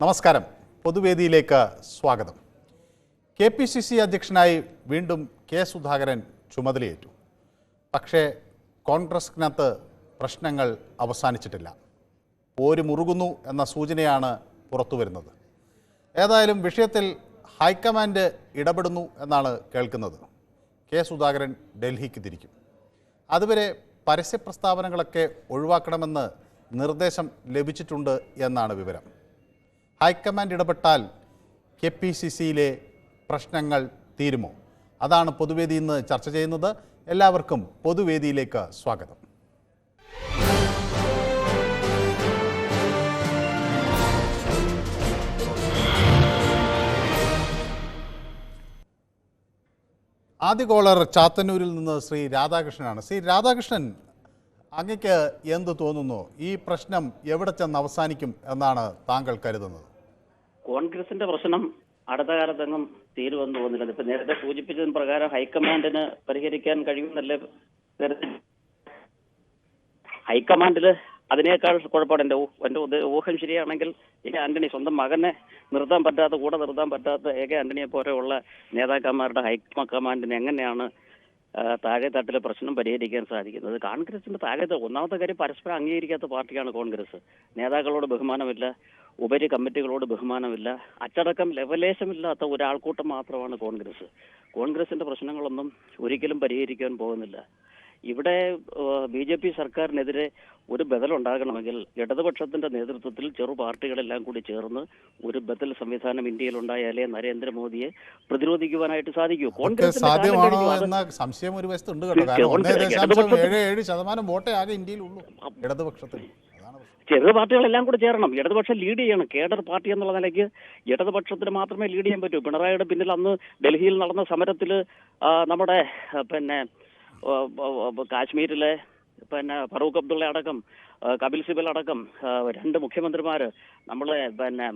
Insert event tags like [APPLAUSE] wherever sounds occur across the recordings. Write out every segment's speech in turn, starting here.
നമസ്കാരം. പൊതുവേദിയിലേക്ക് സ്വാഗതം. K P C C അധ്യക്ഷനായി വീണ്ടും കെ സുധാകരൻ ചുമതലയേറ്റു. പക്ഷേ കോൺഗ്രസിനകത്ത് പ്രശ്നങ്ങൾ അവസാനിച്ചിട്ടില്ല. പോര് മുറുകുന്നു എന്ന സൂചനയാണ് പുറത്തു വരുന്നത്. ഏതായാലും വിഷയത്തിൽ ഹൈക്കമാൻഡ് ഇടപെടുന്നു എന്നാണ് കേൾക്കുന്നത്. കെ സുധാകരൻ ഡൽഹിക്ക് തിരിക്കും. അതുവരെ പരസ്യ പ്രസ്താവനകളൊക്കെ ഒഴിവാക്കണമെന്ന് നിർദ്ദേശം ലഭിച്ചിട്ടുണ്ട് എന്നാണ് വിവരം. ഹൈക്കമാൻഡ് ഇടപെട്ടാൽ കെ പി സി സിയിലെ പ്രശ്നങ്ങൾ തീരുമോ? അതാണ് പൊതുവേദി ഇന്ന് ചർച്ച ചെയ്യുന്നത്. എല്ലാവർക്കും പൊതുവേദിയിലേക്ക് സ്വാഗതം. ആദ്യ കോളർ ചാത്തന്നൂരിൽ നിന്ന് ശ്രീ രാധാകൃഷ്ണനാണ്. ശ്രീ രാധാകൃഷ്ണൻ അങ്ങക്ക് എന്ത് തോന്നുന്നു? ഈ പ്രശ്നം എവിടെ ചെന്ന് അവസാനിക്കും എന്നാണ് താങ്കൾ കരുതുന്നത്? കോൺഗ്രസിന്റെ പ്രശ്നം അടുത്ത കാലത്തെങ്ങും തീരുവെന്ന് തോന്നുന്നില്ല. ഇപ്പൊ നേരത്തെ സൂചിപ്പിച്ചതിന് പ്രകാരം ഹൈക്കമാൻഡിന് പരിഹരിക്കാൻ കഴിയുമെന്നല്ലേ ഹൈക്കമാൻഡിൽ അതിനേക്കാൾ കുഴപ്പമാണ്. എന്റെ എന്റെ ഊഹം ശരിയാണെങ്കിൽ എ ആന്റണി സ്വന്തം മകനെ നിർത്താൻ പറ്റാത്ത കൂടെ നിർത്താൻ പറ്റാത്ത എ കെ ആന്റണിയെ പോലെയുള്ള നേതാക്കന്മാരുടെ ഹൈക്കമാൻഡിന് എങ്ങനെയാണ് താഴെ തട്ടിലെ പ്രശ്നം പരിഹരിക്കാൻ സാധിക്കുന്നത്. കോൺഗ്രസിന്റെ താഴെ ഒന്നാമത്തെ കാര്യം പരസ്പരം അംഗീകരിക്കാത്ത പാർട്ടിയാണ് കോൺഗ്രസ്. നേതാക്കളോട് ബഹുമാനമില്ല ഉപരി കമ്മിറ്റികളോട് ബഹുമാനമില്ല അച്ചടക്കം ലെവലേശമില്ലാത്ത ഒരാൾക്കൂട്ടം മാത്രമാണ് കോൺഗ്രസ്. കോൺഗ്രസിന്റെ പ്രശ്നങ്ങളൊന്നും ഒരിക്കലും പരിഹരിക്കാൻ പോകുന്നില്ല. ഇവിടെ ബി ജെ പി സർക്കാരിനെതിരെ ഒരു ബദൽ ഉണ്ടാകണമെങ്കിൽ ഇടതുപക്ഷത്തിന്റെ നേതൃത്വത്തിൽ ചെറു പാർട്ടികളെല്ലാം കൂടി ചേർന്ന് ഒരു ബദൽ സംവിധാനം ഇന്ത്യയിൽ ഉണ്ടായാലേ നരേന്ദ്രമോദിയെ പ്രതിരോധിക്കുവാനായിട്ട് സാധിക്കൂ. കോൺഗ്രസ് സാധ്യമാണോ എന്ന സംശയം ഒരു വശത്തുണ്ട് ഇടതുപക്ഷത്തിൽ- ശതമാനം വോട്ടേ ആകെ ഇന്ത്യയിലുള്ളൂ അതാണ് ചെറു പാർട്ടികളെല്ലാം കൂടി ചേരണം. ഇടതുപക്ഷം ലീഡ് ചെയ്യണം. കേഡർ പാർട്ടി എന്നുള്ള നിലയ്ക്ക് ഇടതുപക്ഷത്തിന് മാത്രമേ ലീഡ് ചെയ്യാൻ പറ്റൂ. പിണറായിയുടെ പിന്നിൽ അന്ന് ഡൽഹിയിൽ നടന്ന സമരത്തിൽ നമ്മുടെ പിന്നെ കാശ്മീരിലെ പിന്നെ ഫറൂഖ് അബ്ദുള്ള അടക്കം കപിൽ സിബൽ അടക്കം രണ്ട് മുഖ്യമന്ത്രിമാർ നമ്മളെ പിന്നെ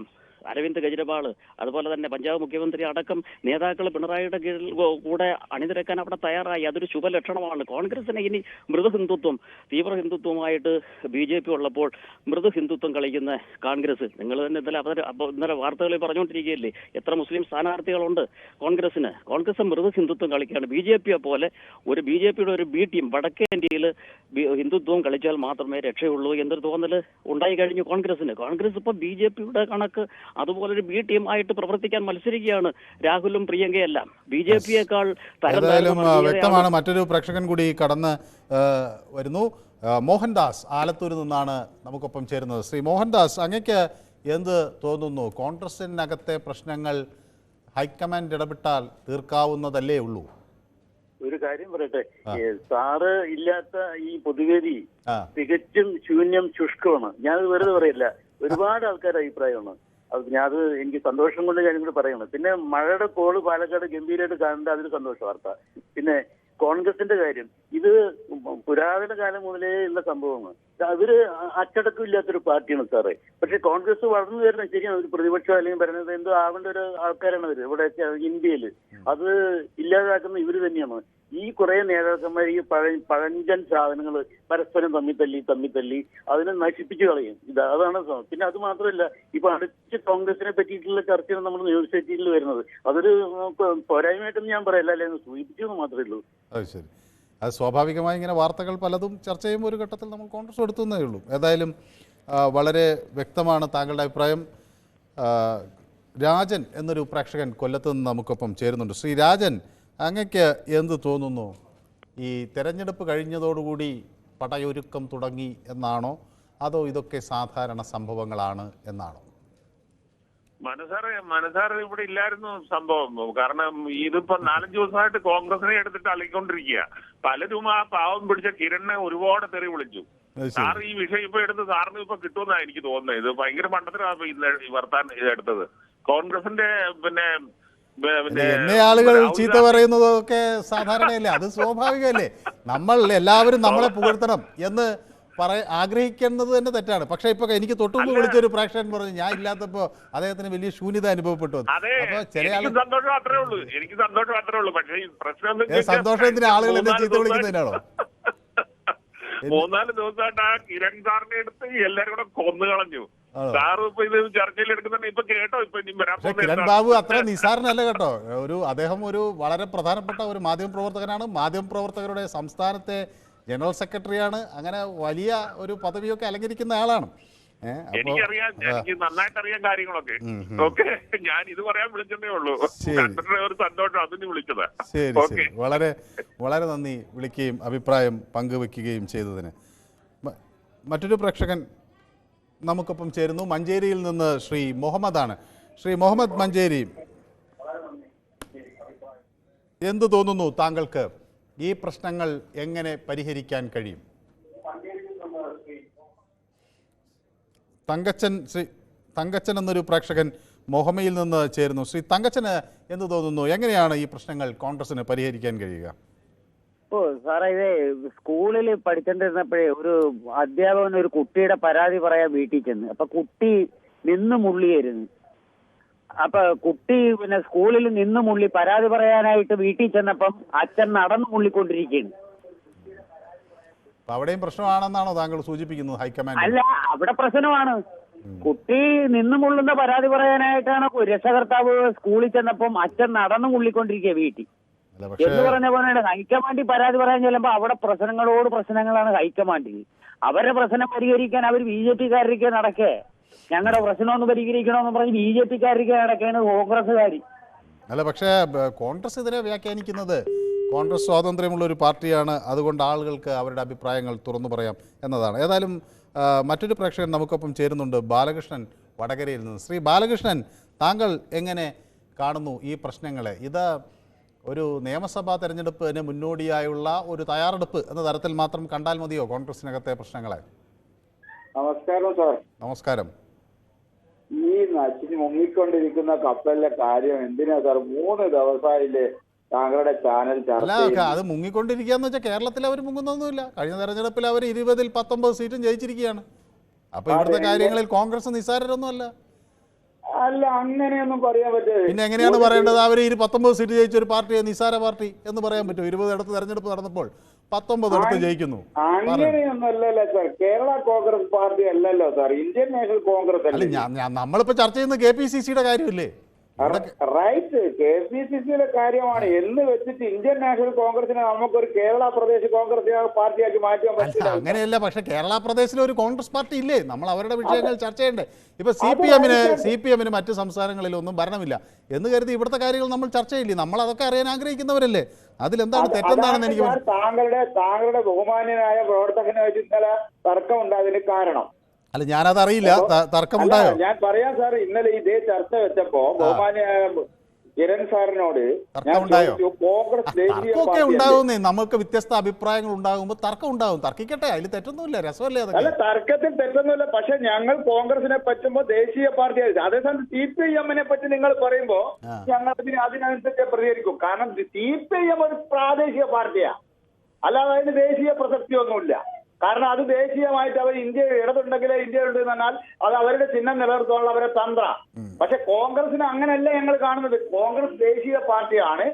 അരവിന്ദ് കെജ്രിവാൾ അതുപോലെ തന്നെ പഞ്ചാബ് മുഖ്യമന്ത്രി അടക്കം നേതാക്കൾ പിണറായിയുടെ കീഴിൽ കൂടെ അണിനിരക്കാൻ അവിടെ തയ്യാറായി. അതൊരു ശുഭലക്ഷണമാണ്. കോൺഗ്രസിനെ ഇനി മൃദു ഹിന്ദുത്വം തീവ്ര ഹിന്ദുത്വമായിട്ട് ബി ജെ പി ഉള്ളപ്പോൾ മൃദു ഹിന്ദുത്വം കളിക്കുന്ന കോൺഗ്രസ്. നിങ്ങൾ തന്നെ ഇന്നലെ അവതര ഇന്നലെ വാർത്തകളിൽ പറഞ്ഞുകൊണ്ടിരിക്കുകയല്ലേ? എത്ര മുസ്ലിം സ്ഥാനാർത്ഥികളുണ്ട് കോൺഗ്രസിന്. കോൺഗ്രസ് മൃദു ഹിന്ദുത്വം കളിക്കുകയാണ്. ബി ജെ പിയെ പോലെ ഒരു ബി ജെ പിയുടെ ഒരു ബി ടീം വടക്കേ ഇന്ത്യയിൽ ഹിന്ദുത്വം കളിച്ചാൽ മാത്രമേ രക്ഷയുള്ളൂ എന്നൊരു തോന്നൽ ഉണ്ടായി കഴിഞ്ഞു കോൺഗ്രസിന് കോൺഗ്രസ് ഇപ്പൊ ബി ജെ പിയുടെ കണക്ക് അതുപോലെ ഒരു ബി ടീം ആയിട്ട് പ്രവർത്തിക്കാൻ മത്സരിക്കുകയാണ് രാഹുലും പ്രിയങ്കയെല്ലാം. ബി ജെ പിയേക്കാൾ വ്യക്തമാണ് മറ്റൊരു പ്രേക്ഷകൻ കൂടി കടന്ന് വരുന്നു. മോഹൻദാസ് ആലത്തൂരിൽ നിന്നാണ് നമുക്കൊപ്പം ചേരുന്നത്. ശ്രീ മോഹൻദാസ് അങ്ങക്ക് എന്ത് തോന്നുന്നു? കോൺഗ്രസിനകത്തെ പ്രശ്നങ്ങൾ ഹൈക്കമാൻഡ് ഇടപെട്ടാൽ തീർക്കാവുന്നതല്ലേ ഉള്ളൂ? ഒരു കാര്യം പറയട്ടെ. സാറ് ഇല്ലാത്ത ഈ പൊതുവേദി തികച്ചും ശൂന്യം ശുഷ്കമാണ്. ഞാനത് വെറുതെ പറയില്ല. ഒരുപാട് ആൾക്കാരുടെ അഭിപ്രായമാണ്. അത് ഞാൻ അത് എനിക്ക് സന്തോഷം കൊണ്ട് ഞാനും കൂടി പറയണം. പിന്നെ മഴയുടെ കോൾ പാലക്കാട് ഗംഭീരമായിട്ട് കാണേണ്ട അതൊരു സന്തോഷ വാർത്ത. പിന്നെ കോൺഗ്രസിന്റെ കാര്യം. ഇത് പുരാതന കാലം മുതലേ ഉള്ള സംഭവമാണ്. അവർ അച്ചടക്കം ഇല്ലാത്തൊരു പാർട്ടിയാണ് സാറേ. പക്ഷെ കോൺഗ്രസ് വളർന്നു വരുന്ന ശരിയാണ്. ഒരു പ്രതിപക്ഷം അല്ലെങ്കിൽ പറയുന്നത് എന്തോ ആവേണ്ട ഒരു ആൾക്കാരാണ് അവർ. ഇവിടെ ഇന്ത്യയിൽ അത് ഇല്ലാതാക്കുന്ന ഇവർ തന്നെയാണ്. ഈ കുറെ നേതാക്കന്മാർ ഈ പഴ പഴഞ്ചൻ സാധനങ്ങൾ പരസ്പരം തമ്മി തല്ലി തമ്മി തല്ലി അതിനെ നശിപ്പിച്ചു കളയും. ഇത് അതാണ് പിന്നെ അത് മാത്രമല്ല ഇപ്പൊ അടുത്ത് കോൺഗ്രസിനെ പറ്റിയിട്ടുള്ള ചർച്ചയാണ് ന്യൂസ് എയ്റ്റീനിൽ വരുന്നത്. അതൊരു പോരായ്മയായിട്ടൊന്നും ഞാൻ പറയല്ല അല്ലെ? സൂചിപ്പിച്ചു മാത്രമേ ഉള്ളൂ. അത് ശരി. അത് സ്വാഭാവികമായി ഇങ്ങനെ വാർത്തകൾ പലതും ചർച്ച ചെയ്യുമ്പോൾ ഒരു ഘട്ടത്തിൽ നമ്മൾ കോൺഗ്രസ് എടുത്തുന്നേ ഉള്ളൂ. ഏതായാലും വളരെ വ്യക്തമാണ് താങ്കളുടെ അഭിപ്രായം. രാജൻ എന്നൊരു പ്രേക്ഷകൻ കൊല്ലത്ത് നിന്ന് നമുക്കൊപ്പം ചേരുന്നുണ്ട്. ശ്രീ രാജൻ അങ്ങക്ക് എന്ത് തോന്നുന്നു? ഈ തെരഞ്ഞെടുപ്പ് കഴിഞ്ഞതോടുകൂടി പടയൊരുക്കം തുടങ്ങി എന്നാണോ? അതോ ഇതൊക്കെ സാധാരണ സംഭവങ്ങളാണ് എന്നാണോ? മനസാറ് മനസാറ് ഇവിടെ ഇല്ലായിരുന്നു സംഭവം. കാരണം ഇതിപ്പോ നാലഞ്ച് ദിവസമായിട്ട് കോൺഗ്രസിനെ എടുത്തിട്ട് അളിക്കൊണ്ടിരിക്കുക. പലരും ആ പാവം പിടിച്ച കിരണിനെ ഒരുപാട് തെറി വിളിച്ചു. സാർ ഈ വിഷയം ഇപ്പൊ എടുത്ത് സാറിന് ഇപ്പൊ കിട്ടുമെന്നാണ് എനിക്ക് തോന്നുന്നത്. ഇത് ഭയങ്കര മണ്ടത്തിലാണ് ഇന്ന് വർത്താൻ ഇത് എടുത്തത്. കോൺഗ്രസിന്റെ പിന്നെ എന്നെ ആളുകൾ ചീത്ത പറയുന്നതൊക്കെ സാധാരണയല്ലേ? അത് സ്വാഭാവികമല്ലേ? നമ്മൾ എല്ലാവരും നമ്മളെ പുകഴ്ത്തണം എന്ന് പറ ആഗ്രഹിക്കുന്നത് തന്നെ തെറ്റാണ്. പക്ഷെ ഇപ്പൊ എനിക്ക് തൊട്ടുമുമ്പ് വിളിച്ചൊരു പ്രേക്ഷകൻ പറഞ്ഞു ഞാൻ ഇല്ലാത്തപ്പോ അദ്ദേഹത്തിന് വലിയ ശൂന്യത അനുഭവപ്പെട്ടു അപ്പൊ ചില ആൾ സന്തോഷം എന്തിനാ? ആളുകൾ എന്നെ ചീത്ത വിളിക്കുന്നതിനാണോ? മൂന്നാൽ ദിവസമായിട്ട് ആ കിരൺ സാറിനെ എടുത്ത് എല്ലാരും കൂടെ കൊന്നു കളഞ്ഞു? സാറ് ഇപ്പൊ ഇത് ചർച്ചയിൽ എടുക്കുന്നുണ്ട്. ഇപ്പൊ കേട്ടോ ഇപ്പൊ പക്ഷെ കിരൺ? ബാബു അത്ര നിസാരനല്ല കേട്ടോ. ഒരു അദ്ദേഹം ഒരു വളരെ പ്രധാനപ്പെട്ട ഒരു മാധ്യമ പ്രവർത്തകനാണ്. മാധ്യമ പ്രവർത്തകരുടെ സംസ്ഥാനത്തെ ജനറൽ സെക്രട്ടറിയാണ്. അങ്ങനെ വലിയ ഒരു പദവിയൊക്കെ അലങ്കരിക്കുന്ന ആളാണ്. എനിക്കറിയാം എനിക്ക് നന്നായിട്ട് അറിയാം കാര്യങ്ങളൊക്കെ. ഓക്കെ ഞാൻ ഇത് പറയാൻ വിളിച്ചതേ ഉള്ളൂ. ഒരു സന്തോഷം അതിന് വിളിച്ചതാ. ശരി വളരെ വളരെ നന്ദി വിളിക്കുകയും അഭിപ്രായം പങ്കുവെക്കുകയും ചെയ്തതിന്. മറ്റൊരു പ്രേക്ഷകൻ നമുക്കൊപ്പം ചേരുന്നു. മഞ്ചേരിയിൽ നിന്ന് ശ്രീ മുഹമ്മദാണ്. ശ്രീ മുഹമ്മദ് മഞ്ചേരി എന്തു തോന്നുന്നു താങ്കൾക്ക്? ഈ പ്രശ്നങ്ങൾ എങ്ങനെ പരിഹരിക്കാൻ കഴിയും? തങ്കച്ചൻ ശ്രീ തങ്കച്ചൻ എന്നൊരു പ്രേക്ഷകൻ മൊഹമയിൽ നിന്ന് ചേരുന്നു. ശ്രീ തങ്കച്ചന് എന്ത് തോന്നുന്നു? എങ്ങനെയാണ് ഈ പ്രശ്നങ്ങൾ കോൺഗ്രസിന് പരിഹരിക്കാൻ കഴിയുക? ഓ സാറേ ഇത് സ്കൂളിൽ പഠിച്ചോണ്ടിരുന്നപ്പോഴേ ഒരു അധ്യാപകൻ ഒരു കുട്ടിയുടെ പരാതി പറയാൻ വീട്ടിൽ ചെന്ന്. അപ്പൊ കുട്ടി നിന്ന് മുള്ളിയായിരുന്നു. അപ്പൊ കുട്ടി പിന്നെ സ്കൂളിൽ നിന്ന് മുള്ളി പരാതി പറയാനായിട്ട് വീട്ടിൽ ചെന്നപ്പം അച്ഛൻ നടന്നു മുള്ളിക്കൊണ്ടിരിക്കുകയാണ്. അവിടെയും പ്രശ്നമാണെന്നാണോ താങ്കൾ സൂചിപ്പിക്കുന്നത് ഹൈക്കമാൻഡ് അല്ല അവിടെ പ്രശ്നമാണ്. കുട്ടി നിന്ന് മുള്ളുന്ന പരാതി പറയാനായിട്ടാണ് രക്ഷകർത്താവ് സ്കൂളിൽ ചെന്നപ്പം അച്ഛൻ നടന്നു മുള്ളിക്കൊണ്ടിരിക്കുക വീട്ടിൽ. എന്ന് പറഞ്ഞ പോലെയാണ് ഹൈക്കമാൻഡിൽ പരാതി പറയാൻ ചെല്ലുമ്പോ അവിടെ പ്രശ്നങ്ങളോട് പ്രശ്നങ്ങളാണ് ഹൈക്കമാൻഡിൽ. അവരുടെ പ്രശ്നം പരിഹരിക്കാൻ അവർ ബി ജെ പിക്കാരിക്ക് നടക്കേ. ഞങ്ങളുടെ പ്രശ്നമൊന്ന് പരിഹരിക്കണമെന്ന് പറഞ്ഞ് ബി ജെ പിക്കാരിക്ക് നടക്കുകയാണ് കോൺഗ്രസ്സുകാരി. അല്ല പക്ഷേ കോൺഗ്രസ് ഇതിനെ വ്യാഖ്യാനിക്കുന്നത് കോൺഗ്രസ് സ്വാതന്ത്ര്യമുള്ള ഒരു പാർട്ടിയാണ്. അതുകൊണ്ട് ആളുകൾക്ക് അവരുടെ അഭിപ്രായങ്ങൾ തുറന്നു പറയാം എന്നതാണ്. ഏതായാലും മറ്റൊരു പ്രേക്ഷകൻ നമുക്കൊപ്പം ചേരുന്നുണ്ട് ബാലകൃഷ്ണൻ വടകരയിൽ നിന്ന്. ശ്രീ ബാലകൃഷ്ണൻ താങ്കൾ എങ്ങനെ കാണുന്നു ഈ പ്രശ്നങ്ങളെ? ഇത് ഒരു നിയമസഭാ തെരഞ്ഞെടുപ്പിന് മുന്നോടിയായുള്ള ഒരു തയ്യാറെടുപ്പ് എന്ന തരത്തിൽ മാത്രം കണ്ടാൽ മതിയോ കോൺഗ്രസിനകത്തെ പ്രശ്നങ്ങളെ? നമസ്കാരം സാർ. നമസ്കാരം. ഈ നച്ചിന് മുങ്ങിക്കൊണ്ടിരിക്കുന്ന കപ്പലിലെ കാര്യം എന്തിനാ സാർ? മൂന്ന് ദിവസമായില്ലേ താങ്കളുടെ ചാനൽ അല്ല ചർച്ച? അത് മുങ്ങിക്കൊണ്ടിരിക്കുകയെന്ന് വെച്ചാൽ കേരളത്തിൽ അവർ മുങ്ങുന്നൊന്നുമില്ല. കഴിഞ്ഞ തെരഞ്ഞെടുപ്പിൽ അവർ ഇരുപതിൽ പത്തൊമ്പത് സീറ്റും ജയിച്ചിരിക്കുകയാണ്. അപ്പൊ ഇവിടുത്തെ കാര്യങ്ങളിൽ കോൺഗ്രസ് നിസ്സാരരൊന്നുമല്ല. അല്ല അങ്ങനെയൊന്നും പറയാൻ പറ്റില്ല പിന്നെ എങ്ങനെയാണ് പറയേണ്ടത്? അവർ ഈ പത്തൊമ്പത് സീറ്റ് ജയിച്ച ഒരു പാർട്ടി നിസാര പാർട്ടി എന്ന് പറയാൻ പറ്റും ഇരുപത് ഇടത്ത് തെരഞ്ഞെടുപ്പ് നടന്നപ്പോൾ പത്തൊമ്പത് ഇടത്ത് ജയിക്കുന്നു. പറയൂ. അങ്ങനെയൊന്നും സാർ. കേരള കോൺഗ്രസ് പാർട്ടി അല്ലല്ലോ സാർ. ഇന്ത്യൻ നാഷണൽ കോൺഗ്രസ് അല്ല നമ്മളിപ്പോ ചർച്ച ചെയ്യുന്ന കെ പി സി സിയുടെ കാര്യമില്ലേ? റൈറ്റ് കെ പി സി സിയുടെ കാര്യമാണ്. എന്ന് വെച്ചിട്ട് ഇന്ത്യൻ നാഷണൽ കോൺഗ്രസിനെ നമുക്കൊരു കേരള പ്രദേശ് കോൺഗ്രസ് പാർട്ടിയാക്കി മാറ്റാൻ പറ്റില്ല. അങ്ങനെയല്ല പക്ഷെ കേരള പ്രദേശിൽ ഒരു കോൺഗ്രസ് പാർട്ടി ഇല്ലേ? നമ്മൾ അവരുടെ വിഷയങ്ങൾ ചർച്ച ചെയ്യണ്ടേ? ഇപ്പൊ സി പി എമ്മിന്. സി പി എമ്മിന് മറ്റ് സംസ്ഥാനങ്ങളിലൊന്നും ഭരണമില്ല. എന്ന് കരുതി ഇവിടുത്തെ കാര്യങ്ങൾ നമ്മൾ ചർച്ച ചെയ്യില്ലേ? നമ്മൾ അതൊക്കെ അറിയാൻ ആഗ്രഹിക്കുന്നവരല്ലേ? അതിലെന്താണ് അത് തെറ്റെന്താണെന്ന് എനിക്ക് താങ്കളുടെ താങ്കളുടെ ബഹുമാന്യനായ പ്രവർത്തകനെ വെച്ച് ഇന്നലെ തർക്കം ഉണ്ടായതിന് കാരണം. അല്ല ഞാനത് അറിയില്ല തർക്കമുണ്ടായോ? ഞാൻ പറയാം സാർ ഇന്നലെ ഇതേ ചർച്ച വെച്ചപ്പോ ബഹുമാന്യനായ കിരൺ സാറിനോട് തർക്കമൊക്കെ? ഉണ്ടാവുന്നേ. നമുക്ക് വ്യത്യസ്ത അഭിപ്രായങ്ങൾ ഉണ്ടാകുമ്പോൾ തർക്കം ഉണ്ടാവും തർക്കിക്കട്ടെ അതിൽ തെറ്റൊന്നുമില്ല. രസമല്ലേ അല്ല തർക്കത്തിൽ തെറ്റൊന്നുമില്ല. പക്ഷെ ഞങ്ങൾ കോൺഗ്രസിനെ പറ്റുമ്പോ ദേശീയ പാർട്ടിയായി അതേസമയം സി പി ഐ എമ്മിനെ പറ്റി നിങ്ങൾ പറയുമ്പോ ഞങ്ങൾ അതിന് അതിനനുസരിച്ച് പ്രതികരിക്കും. കാരണം സി പി ഐ എം ഒരു പ്രാദേശിക പാർട്ടിയാ. അല്ലാതെ അതിന് ദേശീയ പ്രസക്തിയൊന്നുമില്ല. കാരണം അത് ദേശീയമായിട്ട് അവർ ഇന്ത്യ ഇടതുണ്ടെങ്കിലേ ഇന്ത്യ ഉണ്ട് എന്ന് പറഞ്ഞാൽ അത് അവരുടെ ചിഹ്നം നിലനിർത്താനുള്ള അവരെ തന്ത്ര. പക്ഷെ കോൺഗ്രസിന് അങ്ങനെയല്ല ഞങ്ങൾ കാണുന്നത്? കോൺഗ്രസ് ദേശീയ പാർട്ടിയാണ്.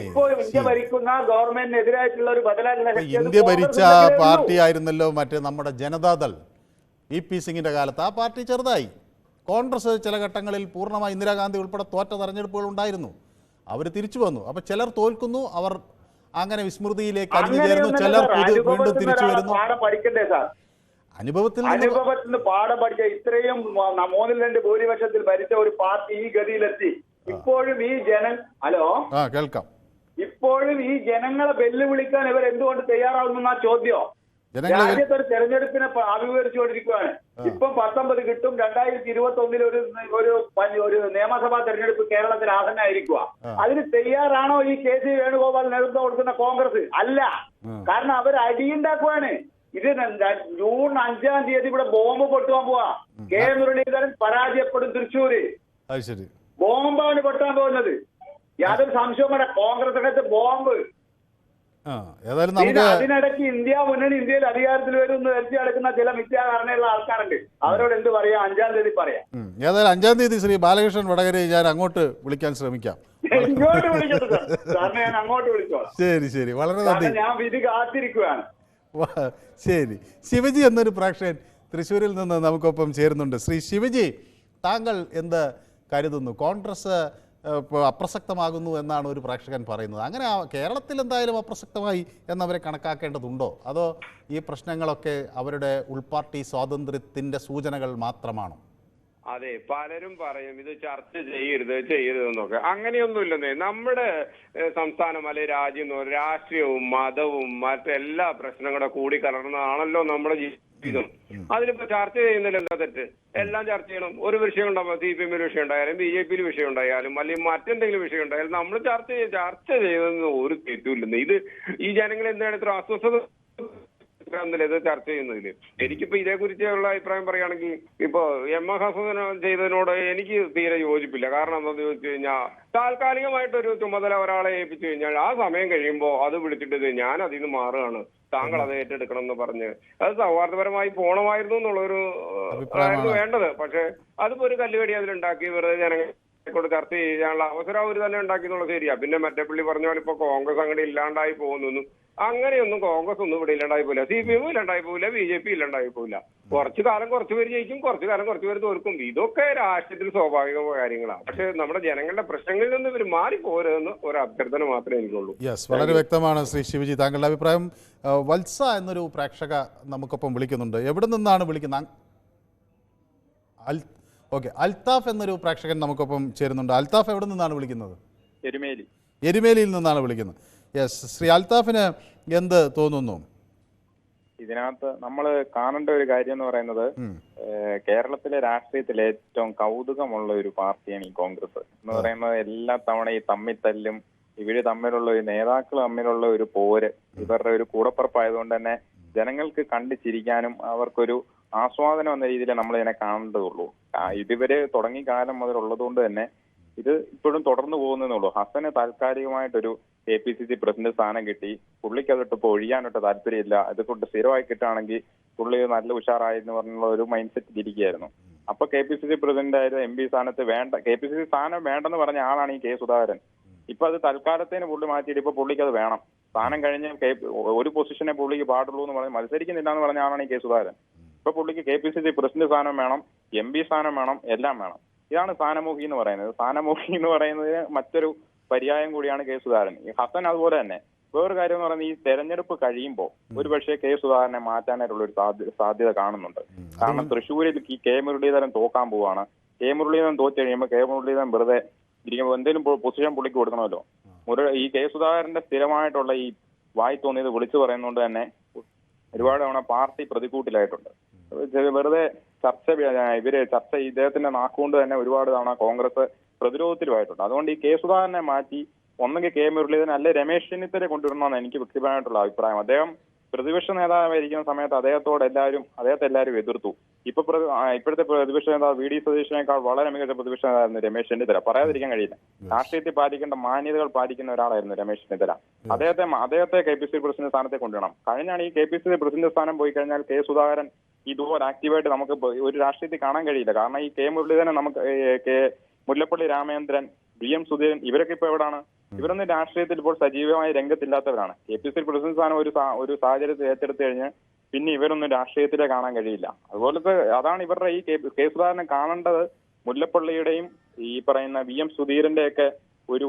ഇപ്പോ ഇന്ത്യ ഭരിക്കുന്ന ഗവൺമെന്റിനെതിരായിട്ടുള്ള ഒരു ഇന്ത്യ ഭരിച്ച പാർട്ടി ആയിരുന്നല്ലോ മറ്റേ നമ്മുടെ ജനതാദൾ ഇ പി സിംഗിന്റെ കാലത്ത്. ആ പാർട്ടി ചെറുതായി. കോൺഗ്രസ് ചില ഘട്ടങ്ങളിൽ പൂർണമായി ഇന്ദിരാഗാന്ധി ഉൾപ്പെടെ തോറ്റ തെരഞ്ഞെടുപ്പുകൾ ഉണ്ടായിരുന്നു. അവർ തിരിച്ചു വന്നു. അപ്പൊ ചിലർ തോൽക്കുന്നു അവർ അങ്ങനെ വിസ്മൃതിയിലേക്ക് അലിഞ്ഞു അങ്ങനെയൊന്നുമല്ല ചിലർ. വീണ്ടും തിരിച്ചു വരുന്നു. പാഠം പഠിക്കണ്ടേ സാർ? അനുഭവത്തിൽ അനുഭവത്തിൽ നിന്ന് പാഠം പഠിച്ച ഇത്രയും മൂന്നിൽ രണ്ട് ഭൂരിപക്ഷത്തിൽ ഭരിച്ച ഒരു പാർട്ടി ഈ ഗതിയിലെത്തി. ഇപ്പോഴും ഈ ജന ഹലോ? കേൾക്കാം. ഇപ്പോഴും ഈ ജനങ്ങളെ വെല്ലുവിളിക്കാൻ ഇവർ എന്തുകൊണ്ട് തയ്യാറാവുന്ന ചോദ്യം? രാജ്യത്ത് ഒരു തെരഞ്ഞെടുപ്പിനെ അഭിമുഖീകരിച്ചുകൊണ്ടിരിക്കുകയാണ് ഇപ്പം പത്തൊമ്പത് കിട്ടും രണ്ടായിരത്തി ഇരുപത്തി ഒന്നിൽ ഒരു ഒരു ഒരു നിയമസഭാ തെരഞ്ഞെടുപ്പ് കേരളത്തിൽ ആസന്നായിരിക്കുക. അതിന് തയ്യാറാണോ ഈ കെ സി വേണുഗോപാൽ നേതൃത്വം കൊടുക്കുന്ന കോൺഗ്രസ്? അല്ല. കാരണം അവർ അടിയുണ്ടാക്കുവാണ്. ഇത് ജൂൺ അഞ്ചാം തീയതി ഇവിടെ ബോംബ് പൊട്ടുവാൻ പോവാ. കെ മുരളീധരൻ പരാജയപ്പെടും തൃശ്ശൂര്. ബോംബാണ് പൊട്ടാൻ പോകുന്നത്. യാതൊരു സംശയവും വേണ്ട കോൺഗ്രസ് അകത്ത് ബോംബ്. ഏതായാലും നമുക്ക് അതിനിടയ്ക്ക് ഇന്ത്യ മുന്നണി ഇന്ത്യയിൽ അധികാരത്തിൽ വരും എന്ന് ധരിച്ചു നടക്കുന്ന ചില മിഥ്യാധാരണയുള്ള ആൾക്കാരുണ്ട്. അവരോട് എന്ത് പറയാ? അഞ്ചാം തീയതി പറയാം. ഏതായാലും അഞ്ചാം തീയതി ശ്രീ ബാലകൃഷ്ണൻ വടകരയെ ഞാൻ അങ്ങോട്ട് വിളിക്കാൻ ശ്രമിക്കാം. [LAUGHS] ഇങ്ങോട്ട് വിളിക്കട്ടെ സാർ. സാറിനെ ഞാൻ അങ്ങോട്ട് വിളിച്ചോളാം. ശരി ശരി. വളരെ നന്ദി. ഞാൻ വിധി കാത്തിരിക്കുകയാണ് ശരി. ശിവജി എന്നൊരു പ്രേക്ഷകൻ തൃശ്ശൂരിൽ നിന്ന് നമുക്കൊപ്പം ചേരുന്നുണ്ട്. ശ്രീ ശിവജി താങ്കൾ എന്ത് കരുതുന്നു? കോൺഗ്രസ് അപ്രസക്തമാകുന്നു എന്നാണ് ഒരു പ്രേക്ഷകൻ പറയുന്നത്. അങ്ങനെ കേരളത്തിൽ എന്തായാലും അപ്രസക്തമായി എന്നവരെ കണക്കാക്കേണ്ടതുണ്ടോ? അതോ ഈ പ്രശ്നങ്ങളൊക്കെ അവരുടെ ഉൾപാർട്ടി സ്വാതന്ത്ര്യത്തിന്റെ സൂചനകൾ മാത്രമാണോ? അതെ പലരും പറയും ഇത് ചർച്ച ചെയ്യരുത് ചെയ്യരുത് എന്നൊക്കെ അങ്ങനെയൊന്നുമില്ലെന്നേ. നമ്മുടെ സംസ്ഥാനം അല്ലെ രാജ്യം രാഷ്ട്രീയവും മതവും മറ്റെല്ലാ പ്രശ്നങ്ങളുടെ കൂടി കലർന്നതാണല്ലോ നമ്മുടെ ജീവിതം അതിലിപ്പോ ചർച്ച ചെയ്യുന്നില്ല എന്താ തെറ്റ്? എല്ലാം ചർച്ച ചെയ്യണം. ഒരു വിഷയം ഉണ്ടാകുമ്പോൾ സി പി എമ്മിൽ വിഷയം ഉണ്ടായാലും ബി ജെ പിയിൽ വിഷയം ഉണ്ടായാലും അല്ലെങ്കിൽ മറ്റെന്തെങ്കിലും വിഷയം ഉണ്ടായാലും നമ്മൾ ചർച്ച ചെയ്ത് ചർച്ച ചെയ്തതെന്ന് ഒരു തെറ്റുമില്ലെന്ന്. ഇത് ഈ ജനങ്ങൾ എന്താണ് ഇത്ര അസ്വസ്ഥത ഒന്നുമില്ല ഇത് ചർച്ച ചെയ്യുന്നതിൽ എനിക്കിപ്പോ ഇതേ കുറിച്ചുള്ള അഭിപ്രായം പറയുകയാണെങ്കിൽ ഇപ്പൊ എം എ ഹസൻ ചെയ്തതിനോട് എനിക്ക് തീരെ യോജിപ്പില്ല. കാരണം എന്താണെന്ന് ചോദിച്ചു കഴിഞ്ഞാൽ താൽക്കാലികമായിട്ടൊരു ചുമതല ഒരാളെ ഏൽപ്പിച്ചു കഴിഞ്ഞാൽ ആ സമയം കഴിയുമ്പോൾ അത് വിളിച്ചിട്ട് ഞാൻ അതിൽ നിന്ന് മാറുകയാണ്. താങ്കൾ അത് ഏറ്റെടുക്കണം എന്ന് പറഞ്ഞ്. അത് സൗഹാർദ്ദപരമായി പോണമായിരുന്നു എന്നുള്ളൊരു അഭിപ്രായമാണ്. ആയിരുന്നു വേണ്ടത്. പക്ഷെ അതിപ്പോ ഒരു കല്ലുകടി അതിലുണ്ടാക്കി വെറുതെ ജനങ്ങൾ കൊണ്ട് ചർച്ച ചെയ്യാനുള്ള അവസരം അവർ തന്നെ ഉണ്ടാക്കി എന്നുള്ളത് ശരിയാ. പിന്നെ മറ്റേ പുള്ളി പറഞ്ഞ പോലെ ഇപ്പൊ കോൺഗ്രസ് അങ്ങോട്ട് ഇല്ലാണ്ടായി പോകുന്നു അങ്ങനെയൊന്നും കോൺഗ്രസ് ഒന്നും ഇവിടെ ഇല്ലാണ്ടായി പോയില്ല സി പി എം ഇല്ലാണ്ടായി പോയില്ല ബി ജെ പി ഇല്ലാണ്ടായി പോയില്ല കുറച്ചു കാലം കുറച്ചു പേര് ജയിക്കും കുറച്ചു കാലം കുറച്ചു പേര് തോൽക്കും. ഇതൊക്കെ രാഷ്ട്രീയത്തിൽ സ്വാഭാവികമായ കാര്യങ്ങളാണ് പക്ഷെ നമ്മുടെ ജനങ്ങളുടെ പ്രശ്നങ്ങളിൽ നിന്ന് ഇവർ മാറി പോരുന്ന ഒരു അഭ്യർത്ഥന മാത്രമേ എനിക്കുള്ളൂ. യെസ് വളരെ വ്യക്തമാണ് ശ്രീ ശിവജി. താങ്കളുടെ അഭിപ്രായം വത്സ എന്നൊരു പ്രേക്ഷക നമുക്കൊപ്പം വിളിക്കുന്നുണ്ട്. എവിടെ നിന്നാണ് വിളിക്കുന്നത് ഓക്കെ. അൽത്താഫ് എന്നൊരു പ്രേക്ഷകൻ നമുക്കൊപ്പം ചേരുന്നുണ്ട്. അൽത്താഫ് എവിടെ നിന്നാണ് വിളിക്കുന്നത്? എരുമേലി. എരുമേലിയിൽ നിന്നാണ് വിളിക്കുന്നത്. യെസ് ശ്രീ അൽത്താഫിന് എന്ത് തോന്നുന്നു? ഇതിനകത്ത് നമ്മൾ കാണേണ്ട ഒരു കാര്യം എന്ന് പറയുന്നത് കേരളത്തിലെ രാഷ്ട്രീയത്തിലെ ഏറ്റവും കൗതുകമുള്ള ഒരു പാർട്ടിയാണ് ഈ കോൺഗ്രസ്. എന്ന് പറയുന്നത് എല്ലാ തവണ ഈ തമ്മിത്തല്ലും ഇവർ തമ്മിലുള്ള ഒരു നേതാക്കൾ തമ്മിലുള്ള ഒരു പോര് ഇവരുടെ ഒരു കൂടപ്പുറപ്പായതുകൊണ്ട് തന്നെ ജനങ്ങൾക്ക് കണ്ടു ചിരിക്കാനും അവർക്കൊരു ആസ്വാദനം എന്ന രീതിയിൽ നമ്മൾ ഇതിനെ കാണേണ്ടതുള്ളൂ. ഇതുവരെ തുടങ്ങി കാലം മുതൽ ഉള്ളതുകൊണ്ട് തന്നെ ഇത് ഇപ്പോഴും തുടർന്നു പോകുന്നതേ ഹസന് താൽക്കാലികമായിട്ടൊരു K P C C president സ്ഥാനം കിട്ടി. പുള്ളിക്ക് അതിട്ട് ഇപ്പോൾ ഒഴിയാനൊട്ട് താല്പര്യമില്ല. അത് കൊണ്ട് സ്ഥിരമായി കിട്ടുകയാണെങ്കിൽ പുള്ളി നല്ല ഉഷാറായി എന്ന് പറഞ്ഞുള്ള ഒരു മൈൻഡ് സെറ്റ് ഇരിക്കുകയായിരുന്നു. അപ്പൊ K P C C president ആയത് എം പി സ്ഥാനത്ത് വേണ്ട കെ പി സി സി സ്ഥാനം വേണ്ടെന്ന് പറഞ്ഞ ആളാണ് ഈ കെ സുധാകരൻ. ഇപ്പൊ അത് തൽക്കാലത്തേന് പുള്ളി മാറ്റിയിട്ട് ഇപ്പൊ പുള്ളിക്ക് അത് വേണം. സ്ഥാനം കഴിഞ്ഞ് ഒരു പൊസിഷനെ പുള്ളിക്ക് പാടുള്ളൂ എന്ന് പറഞ്ഞ് മത്സരിക്കുന്നില്ല എന്ന് പറഞ്ഞ ആളാണ് ഈ കെ സുധാകരൻ. ഇപ്പൊ പുള്ളിക്ക് K P C C president സ്ഥാനം വേണം എം പി സ്ഥാനം വേണം എല്ലാം വേണം. ഇതാണ് സ്ഥാനമോഹി എന്ന് പറയുന്നത്. സ്ഥാനമോഹി എന്ന് പറയുന്നത് മറ്റൊരു പര്യായം കൂടിയാണ് കെ സുധാകരൻ. ഈ ഹസൻ അതുപോലെ തന്നെ. വേറൊരു കാര്യം എന്ന് പറയുന്നത് ഈ തെരഞ്ഞെടുപ്പ് കഴിയുമ്പോൾ ഒരുപക്ഷെ കെ സുധാകരനെ മാറ്റാനായിട്ടുള്ള ഒരു സാധ്യത കാണുന്നുണ്ട്. കാരണം തൃശ്ശൂരിൽ ഈ കെ മുരളീധരൻ തോക്കാൻ പോവാണ്. കെ മുരളീധരൻ തോറ്റു കഴിയുമ്പോൾ കെ മുരളീധരൻ വെറുതെ ഇരിക്കുമ്പോൾ എന്തെങ്കിലും പൊസിഷൻ പുള്ളിക്ക് കൊടുക്കണമല്ലോ. മുര ഈ കെ സുധാകരന്റെ സ്ഥിരമായിട്ടുള്ള ഈ വായി തോന്നിയത് വിളിച്ചു പറയുന്നതുകൊണ്ട് തന്നെ ഒരുപാട് തവണ പാർട്ടി പ്രതികൂട്ടിലായിട്ടുണ്ട് വെറുതെ ചർച്ച ഇവർ ചർച്ച ഇദ്ദേഹത്തിന്റെ നാക്കുകൊണ്ട് തന്നെ ഒരുപാട് തവണ കോൺഗ്രസ് പ്രതിരോധത്തിലുമായിട്ടുണ്ട്. അതുകൊണ്ട് ഈ കെ സുധാകരനെ മാറ്റി ഒന്നെങ്കിൽ കെ. മുരളീധരൻ അല്ലെ രമേശ് ചെന്നിത്തല കൊണ്ടുവരണമെന്ന് എനിക്ക് വ്യക്തിപരമായിട്ടുള്ള അഭിപ്രായം. അദ്ദേഹം പ്രതിപക്ഷ നേതാവായിരിക്കുന്ന സമയത്ത് അദ്ദേഹത്തോട് എല്ലാവരും അദ്ദേഹത്തെ എല്ലാവരും എതിർത്തു. ഇപ്പൊ ഇപ്പോഴത്തെ പ്രതിപക്ഷ നേതാവ് വി. ഡി. സതീഷിനേക്കാൾ വളരെ മികച്ച പ്രതിപക്ഷ നേതാവായിരുന്നു രമേശ് ചെന്നിത്തല. പറയാതിരിക്കാൻ കഴിയില്ല. രാഷ്ട്രീയത്തിൽ പാലിക്കേണ്ട മാന്യതകൾ പാലിക്കുന്ന ഒരാളായിരുന്നു രമേശ് ചെന്നിത്തല. അദ്ദേഹത്തെ അദ്ദേഹത്തെ കെ. പി. സി. പ്രസിഡന്റ് സ്ഥാനത്തെ കൊണ്ടുവരണം. കഴിഞ്ഞാണ് ഈ കെ. പി. സി. പ്രസിഡന്റ് സ്ഥാനം പോയി കഴിഞ്ഞാൽ കെ. സുധാകരൻ ഇതുപോലെ ആക്റ്റീവായിട്ട് നമുക്ക് ഒരു രാഷ്ട്രീയത്തിൽ കാണാൻ കഴിയില്ല. കാരണം ഈ കെ. മുരളീധരൻ നമുക്ക് K. Mullappally Ramendran V M Sudheeran ഇവരൊക്കെ ഇപ്പൊ എവിടാണ്? ഇവരൊന്നും രാഷ്ട്രീയത്തിൽ ഇപ്പോൾ സജീവമായ രംഗത്തില്ലാത്തവരാണ്. കെ പി സി പ്രസിഡന്റ് സ്ഥാനം ഒരു ഒരു സാഹചര്യത്തിൽ ഏറ്റെടുത്തു കഴിഞ്ഞ് പിന്നെ ഇവരൊന്നും രാഷ്ട്രീയത്തിലെ കാണാൻ കഴിയില്ല. അതുപോലത്തെ അതാണ് ഇവരുടെ ഈ കെ സുധാകരനെ കാണേണ്ടത് മുല്ലപ്പള്ളിയുടെയും ഈ പറയുന്ന വി എം സുധീരന്റെ ഒക്കെ ഒരു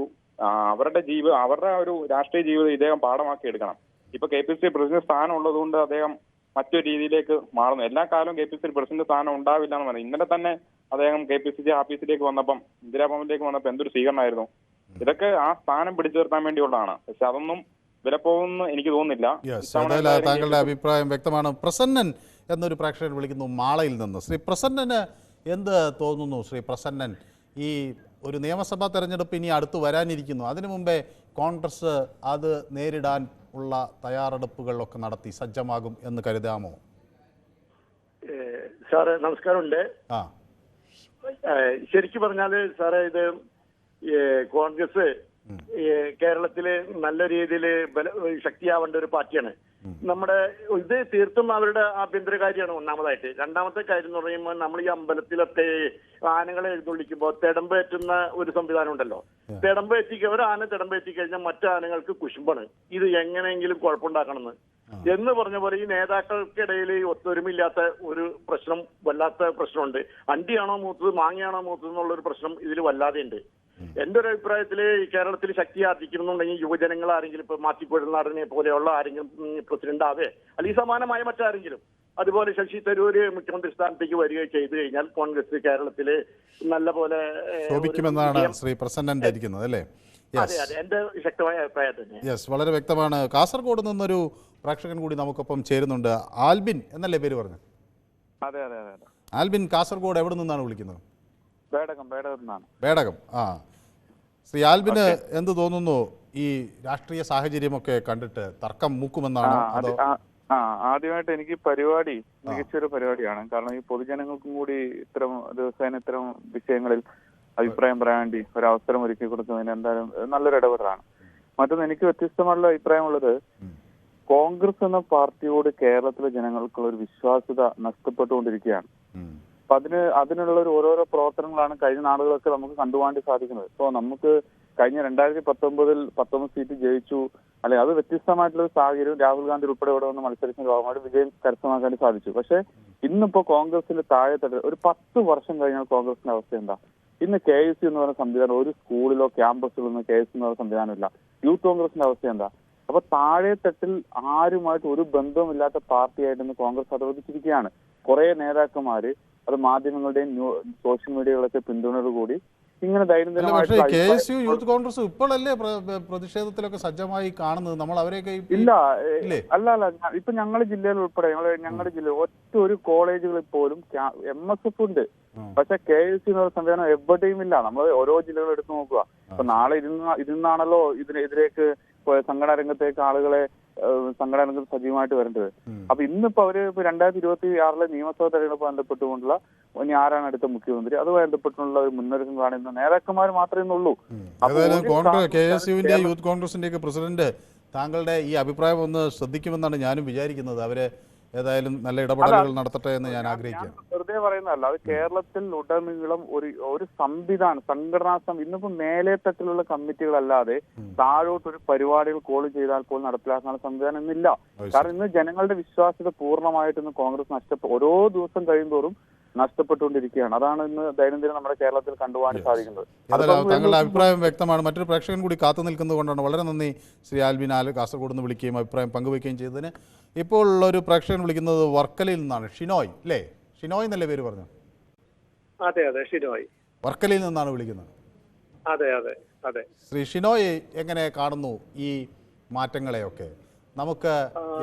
അവരുടെ ജീവിതം അവരുടെ ഒരു രാഷ്ട്രീയ ജീവിതം ഇദ്ദേഹം പാഠമാക്കി എടുക്കണം ഇപ്പൊ കെ പി സി പ്രസിഡന്റ് സ്ഥാനം ഉള്ളതുകൊണ്ട് അദ്ദേഹം മറ്റൊരു രീതിയിലേക്ക് മാറുന്നു. എല്ലാ കാലവും കെ പി സി പ്രസിഡന്റ് സ്ഥാനം ഉണ്ടാവില്ല എന്ന് പറഞ്ഞു ഇന്നലെ തന്നെ അദ്ദേഹം കെ പി സി സി ഓഫീസിലേക്ക് വന്നപ്പം ഇന്ദിരാഭവനിലേക്ക് വന്നപ്പോൾ എന്തൊരു സ്വീകരണമായിരുന്നു. ഇതൊക്കെ ആ സ്ഥാനം പിടിച്ചു നിർത്താൻ വേണ്ടിയുള്ളതാണ്. പക്ഷെ അതൊന്നും വിലപ്പോകുമെന്ന് എനിക്ക് തോന്നുന്നില്ല. താങ്കളുടെ അഭിപ്രായം വ്യക്തമാണ്. പ്രസന്നൻ എന്നൊരു പ്രേക്ഷകൻ വിളിക്കുന്നു മാളയിൽ നിന്ന്. ശ്രീ പ്രസന്നന് എന്ത് തോന്നുന്നു ശ്രീ പ്രസന്നൻ? ഈ ഒരു നിയമസഭാ തെരഞ്ഞെടുപ്പ് ഇനി അടുത്ത് വരാനിരിക്കുന്നു. അതിനു മുമ്പേ കോൺഗ്രസ് അത് നേരിടാൻ ഉള്ള തയ്യാറെടുപ്പുകളൊക്കെ നടത്തി സജ്ജമാകും എന്ന് കരുതാമോ? സാറേ നമസ്കാരം നമസ്കാരമുണ്ട്. ആ. ശരിക്കും പറഞ്ഞാൽ സാറേ ഇത് കോൺഗ്രസ് കേരളത്തിൽ നല്ല രീതിയിൽ ശക്തിയാവേണ്ട ഒരു പാർട്ടിയാണ്. നമ്മുടെ ഇത് തീർത്തും അവരുടെ ആഭ്യന്തര കാര്യമാണ് ഒന്നാമതായിട്ട്. രണ്ടാമത്തെ കാര്യം എന്ന് പറയുമ്പോൾ നമ്മൾ ഈ അമ്പലത്തിലൊക്കെ ആനകളെ എഴുന്നള്ളിക്കുമ്പോൾ തിടമ്പേറ്റുന്ന ഒരു സംവിധാനം ഉണ്ടല്ലോ. തിടമ്പേറ്റിക്ക ഒരു ആന തിടമ്പേറ്റി കഴിഞ്ഞാൽ മറ്റു ആനകൾക്ക് കുശുമ്പാണ്. ഇത് എങ്ങനെയെങ്കിലും കുഴപ്പമുണ്ടാക്കണമെന്ന്. എന്ന് പറഞ്ഞ പോലെ ഈ നേതാക്കൾക്കിടയിൽ ഒത്തൊരുമില്ലാത്ത ഒരു പ്രശ്നം വല്ലാത്ത പ്രശ്നമുണ്ട്. അണ്ടിയാണോ മൂത്തത് മാങ്ങയാണോ മൂത്തത് എന്നുള്ള ഒരു പ്രശ്നം ഇതിൽ വല്ലാതെ ഉണ്ട് എന്റെ ഒരു അഭിപ്രായത്തിൽ കേരളത്തിൽ ശക്തി ആർജിക്കണമെന്നുണ്ടെങ്കിൽ യുവജനങ്ങൾ ആരെങ്കിലും ഇപ്പൊ മാത്യു കുഴൽനാടനെ പോലെയുള്ള ആരെങ്കിലും പ്രസിഡന്റ് ആവേ അല്ലെങ്കിൽ സമാനമായ മറ്റാരെങ്കിലും? അതുപോലെ ശശി തരൂര് മുഖ്യമന്ത്രി സ്ഥാനത്തേക്ക് വരികയോ ചെയ്തു കഴിഞ്ഞാൽ കോൺഗ്രസ് കേരളത്തിൽ നല്ല പോലെ ശോഭിക്കുമെന്നാണ് ശ്രീ പ്രസന്നൻ ധരിക്കുന്നത് അല്ലേ? അതെ അതെ. എന്റെ ശക്തമായ അഭിപ്രായം തന്നെ യെസ് വളരെ വ്യക്തമാണ്. കാസർഗോഡ് നിന്നൊരു പ്രേക്ഷകൻ കൂടി നമുക്കൊപ്പം ചേരുന്നുണ്ട്. ആൽബിൻ എന്നല്ലേ പേര് പറഞ്ഞു അതെ അതെ അതെ അതെ. ആൽബിൻ കാസർഗോഡ് എവിടെ നിന്നാണ് വിളിക്കുന്നത്? പേടകം ബേടകം ആ. ശ്രീ ആൽബിന് എന്ത് തോന്നുന്നു ഈ രാഷ്ട്രീയ സാഹചര്യമൊക്കെ കണ്ടിട്ട് തർക്കം മൂക്കുമെന്നാണ് അതോ? ആ- ആദ്യമായിട്ട് എനിക്ക് പരിപാടി മികച്ചൊരു പരിപാടിയാണ്. കാരണം ഈ പൊതുജനങ്ങൾക്കും കൂടി ഇത്തരം ദിവസേന ഇത്തരം വിഷയങ്ങളിൽ അഭിപ്രായം പറയാൻ വേണ്ടി ഒരു അവസരം ഒരുക്കി കൊടുക്കുന്നതിന് എന്തായാലും നല്ലൊരു ഇടപെടലാണ്. മറ്റൊന്ന് എനിക്ക് വ്യത്യസ്തമായുള്ള അഭിപ്രായമുള്ളത് കോൺഗ്രസ് എന്ന പാർട്ടിയോട് കേരളത്തിലെ ജനങ്ങൾക്കുള്ള ഒരു വിശ്വാസ്യത നഷ്ടപ്പെട്ടുകൊണ്ടിരിക്കുകയാണ്. അപ്പൊ അതിന് അതിനുള്ള ഒരു ഓരോരോ പ്രവർത്തനങ്ങളാണ് കഴിഞ്ഞ നാളുകളൊക്കെ നമുക്ക് കണ്ടുപോകാൻ സാധിക്കുന്നത്. ഇപ്പോ നമുക്ക് കഴിഞ്ഞ രണ്ടായിരത്തി പത്തൊമ്പതിൽ പത്തൊമ്പത് സീറ്റ് ജയിച്ചു. അല്ലെ അത് വ്യത്യസ്തമായിട്ടുള്ള ഒരു സാഹചര്യം രാഹുൽ ഗാന്ധി ഉൾപ്പെടെ ഇവിടെ വന്ന് മത്സരിക്കുന്ന ഭാഗമായിട്ട് വിജയം കരസ്ഥമാക്കാൻ സാധിച്ചു. പക്ഷെ ഇന്നിപ്പോ കോൺഗ്രസിന്റെ താഴെത്തട്ട് ഒരു പത്ത് വർഷം കഴിഞ്ഞാൽ കോൺഗ്രസിന്റെ അവസ്ഥ എന്താ? ഇന്ന് കെ എസ് സി എന്ന് പറയുന്ന സംവിധാനം ഒരു സ്കൂളിലോ ക്യാമ്പസിലോ ഒന്നും കെ എസ് സി എന്ന് പറയുന്ന സംവിധാനമില്ല. യൂത്ത് കോൺഗ്രസിന്റെ അവസ്ഥ എന്താ? അപ്പൊ താഴെത്തട്ടിൽ ആരുമായിട്ട് ഒരു ബന്ധവുമില്ലാത്ത പാർട്ടിയായിട്ട് ഇന്ന് കോൺഗ്രസ് അവതരിപ്പിച്ചിരിക്കുകയാണ് കുറെ നേതാക്കന്മാര് അത് മാധ്യമങ്ങളുടെയും സോഷ്യൽ മീഡിയകളൊക്കെ പിന്തുണയോടുകൂടി ഇങ്ങനെ പക്ഷേ K S U youth Congress ഇപ്പോഴല്ലേ പ്ര- പ്ര- പ്രതിഷേധത്തിലൊക്കെ സജ്ജമായി കാണുന്നത്? നമ്മൾ അവരെയൊക്കെ ഇല്ല? അല്ല അല്ല ഇപ്പൊ ഞങ്ങളുടെ ജില്ലയിൽ ഉൾപ്പെടെ ഞങ്ങൾ ഞങ്ങളുടെ ജില്ലയിൽ ഒറ്റ ഒരു കോളേജുകളിൽ പോലും എം എസ് എഫ് ഉണ്ട്. പക്ഷെ കെ എസ് സി എന്നുള്ള സംവിധാനം എവിടെയും ഇല്ല. നമ്മൾ ഓരോ ജില്ലകളും എടുത്തു നോക്കുക. അപ്പൊ നാളെ ഇരുന്ന ഇരുന്നാണല്ലോ ഇതിനെതിരേക്ക് സംഘടനാ രംഗത്തേക്ക് ആളുകളെ ഏഹ്, സംഘടനാ രംഗത്ത് സജീവമായിട്ട് വരേണ്ടത്. അപ്പൊ ഇന്നിപ്പോ അവർ ഇപ്പൊ രണ്ടായിരത്തി ഇരുപത്തി ആറിലെ നിയമസഭാ തെരഞ്ഞെടുപ്പ് ബന്ധപ്പെട്ടുകൊണ്ടുള്ള ഇനി ആരാണ് അടുത്ത മുഖ്യമന്ത്രി? അതുമായി ബന്ധപ്പെട്ടുള്ള ഒരു മുന്നൊരുക്കം കാണുന്ന നേതാക്കന്മാർ മാത്രമേ ഉള്ളൂ കെ എസ് യുവിന്റെ യൂത്ത് കോൺഗ്രസിന്റെ ഒക്കെ പ്രസിഡന്റ് താങ്കളുടെ ഈ അഭിപ്രായം ഒന്ന് ശ്രദ്ധിക്കുമെന്നാണ് ഞാനും വിചാരിക്കുന്നത്. അവർ ഏതായാലും നല്ല ഇടപെടലുകൾ നടത്തട്ടെ എന്ന് ഞാൻ ആഗ്രഹിക്കുകയാണ്. വെറുതെ പറയുന്നതല്ല അത് കേരളത്തിൽ ഉടനീളം ഒരു ഒരു സംവിധാനം സംഘടനാ സം ഇന്നിപ്പോ മേലെ തട്ടിലുള്ള കമ്മിറ്റികളല്ലാതെ താഴോട്ട് ഒരു പരിപാടികൾ കോൾ ചെയ്താൽ പോലും നടപ്പിലാക്കാനുള്ള സംവിധാനം ഇന്നില്ല. കാരണം ഇന്ന് ജനങ്ങളുടെ വിശ്വാസ്യത പൂർണമായിട്ട് ഇന്ന് കോൺഗ്രസ് നഷ്ടപ്പെട്ടു ഓരോ ദിവസം കഴിയുന്തോറും നഷ്ടപ്പെട്ടുകൊണ്ടിരിക്കുകയാണ്. അതാണ് ഇന്ന് ദൈനംദിനം നമ്മുടെ കേരളത്തിൽ കണ്ടുപോകാൻ സാധിക്കുന്നത്. താങ്കളുടെ അഭിപ്രായം വ്യക്തമാണ്. മറ്റൊരു പ്രേക്ഷകൻ കൂടി കാത്തു നിൽക്കുന്നത് കൊണ്ടാണ് വളരെ നന്ദി. ശ്രീ ആൽബിൻ ആൽ കാസർഗോഡ് നിന്ന് വിളിക്കുകയും അഭിപ്രായം പങ്കുവയ്ക്കുകയും ചെയ്തതിന്. ഇപ്പോൾ ഉള്ള ഒരു പ്രേക്ഷകൻ വിളിക്കുന്നത് വർക്കലയിൽ നിന്നാണ്. ഷിനോയ് അല്ലേ ഷിനോയ് എന്നല്ലേ പേര് പറഞ്ഞു അതെ അതെ ഷിനോയ്. വർക്കലയിൽ നിന്നാണ് വിളിക്കുന്നത്. അതെ അതെ അതെ. ശ്രീ ഷിനോയ് എങ്ങനെ കാണുന്നു ഈ മാറ്റങ്ങളെയൊക്കെ? നമുക്ക്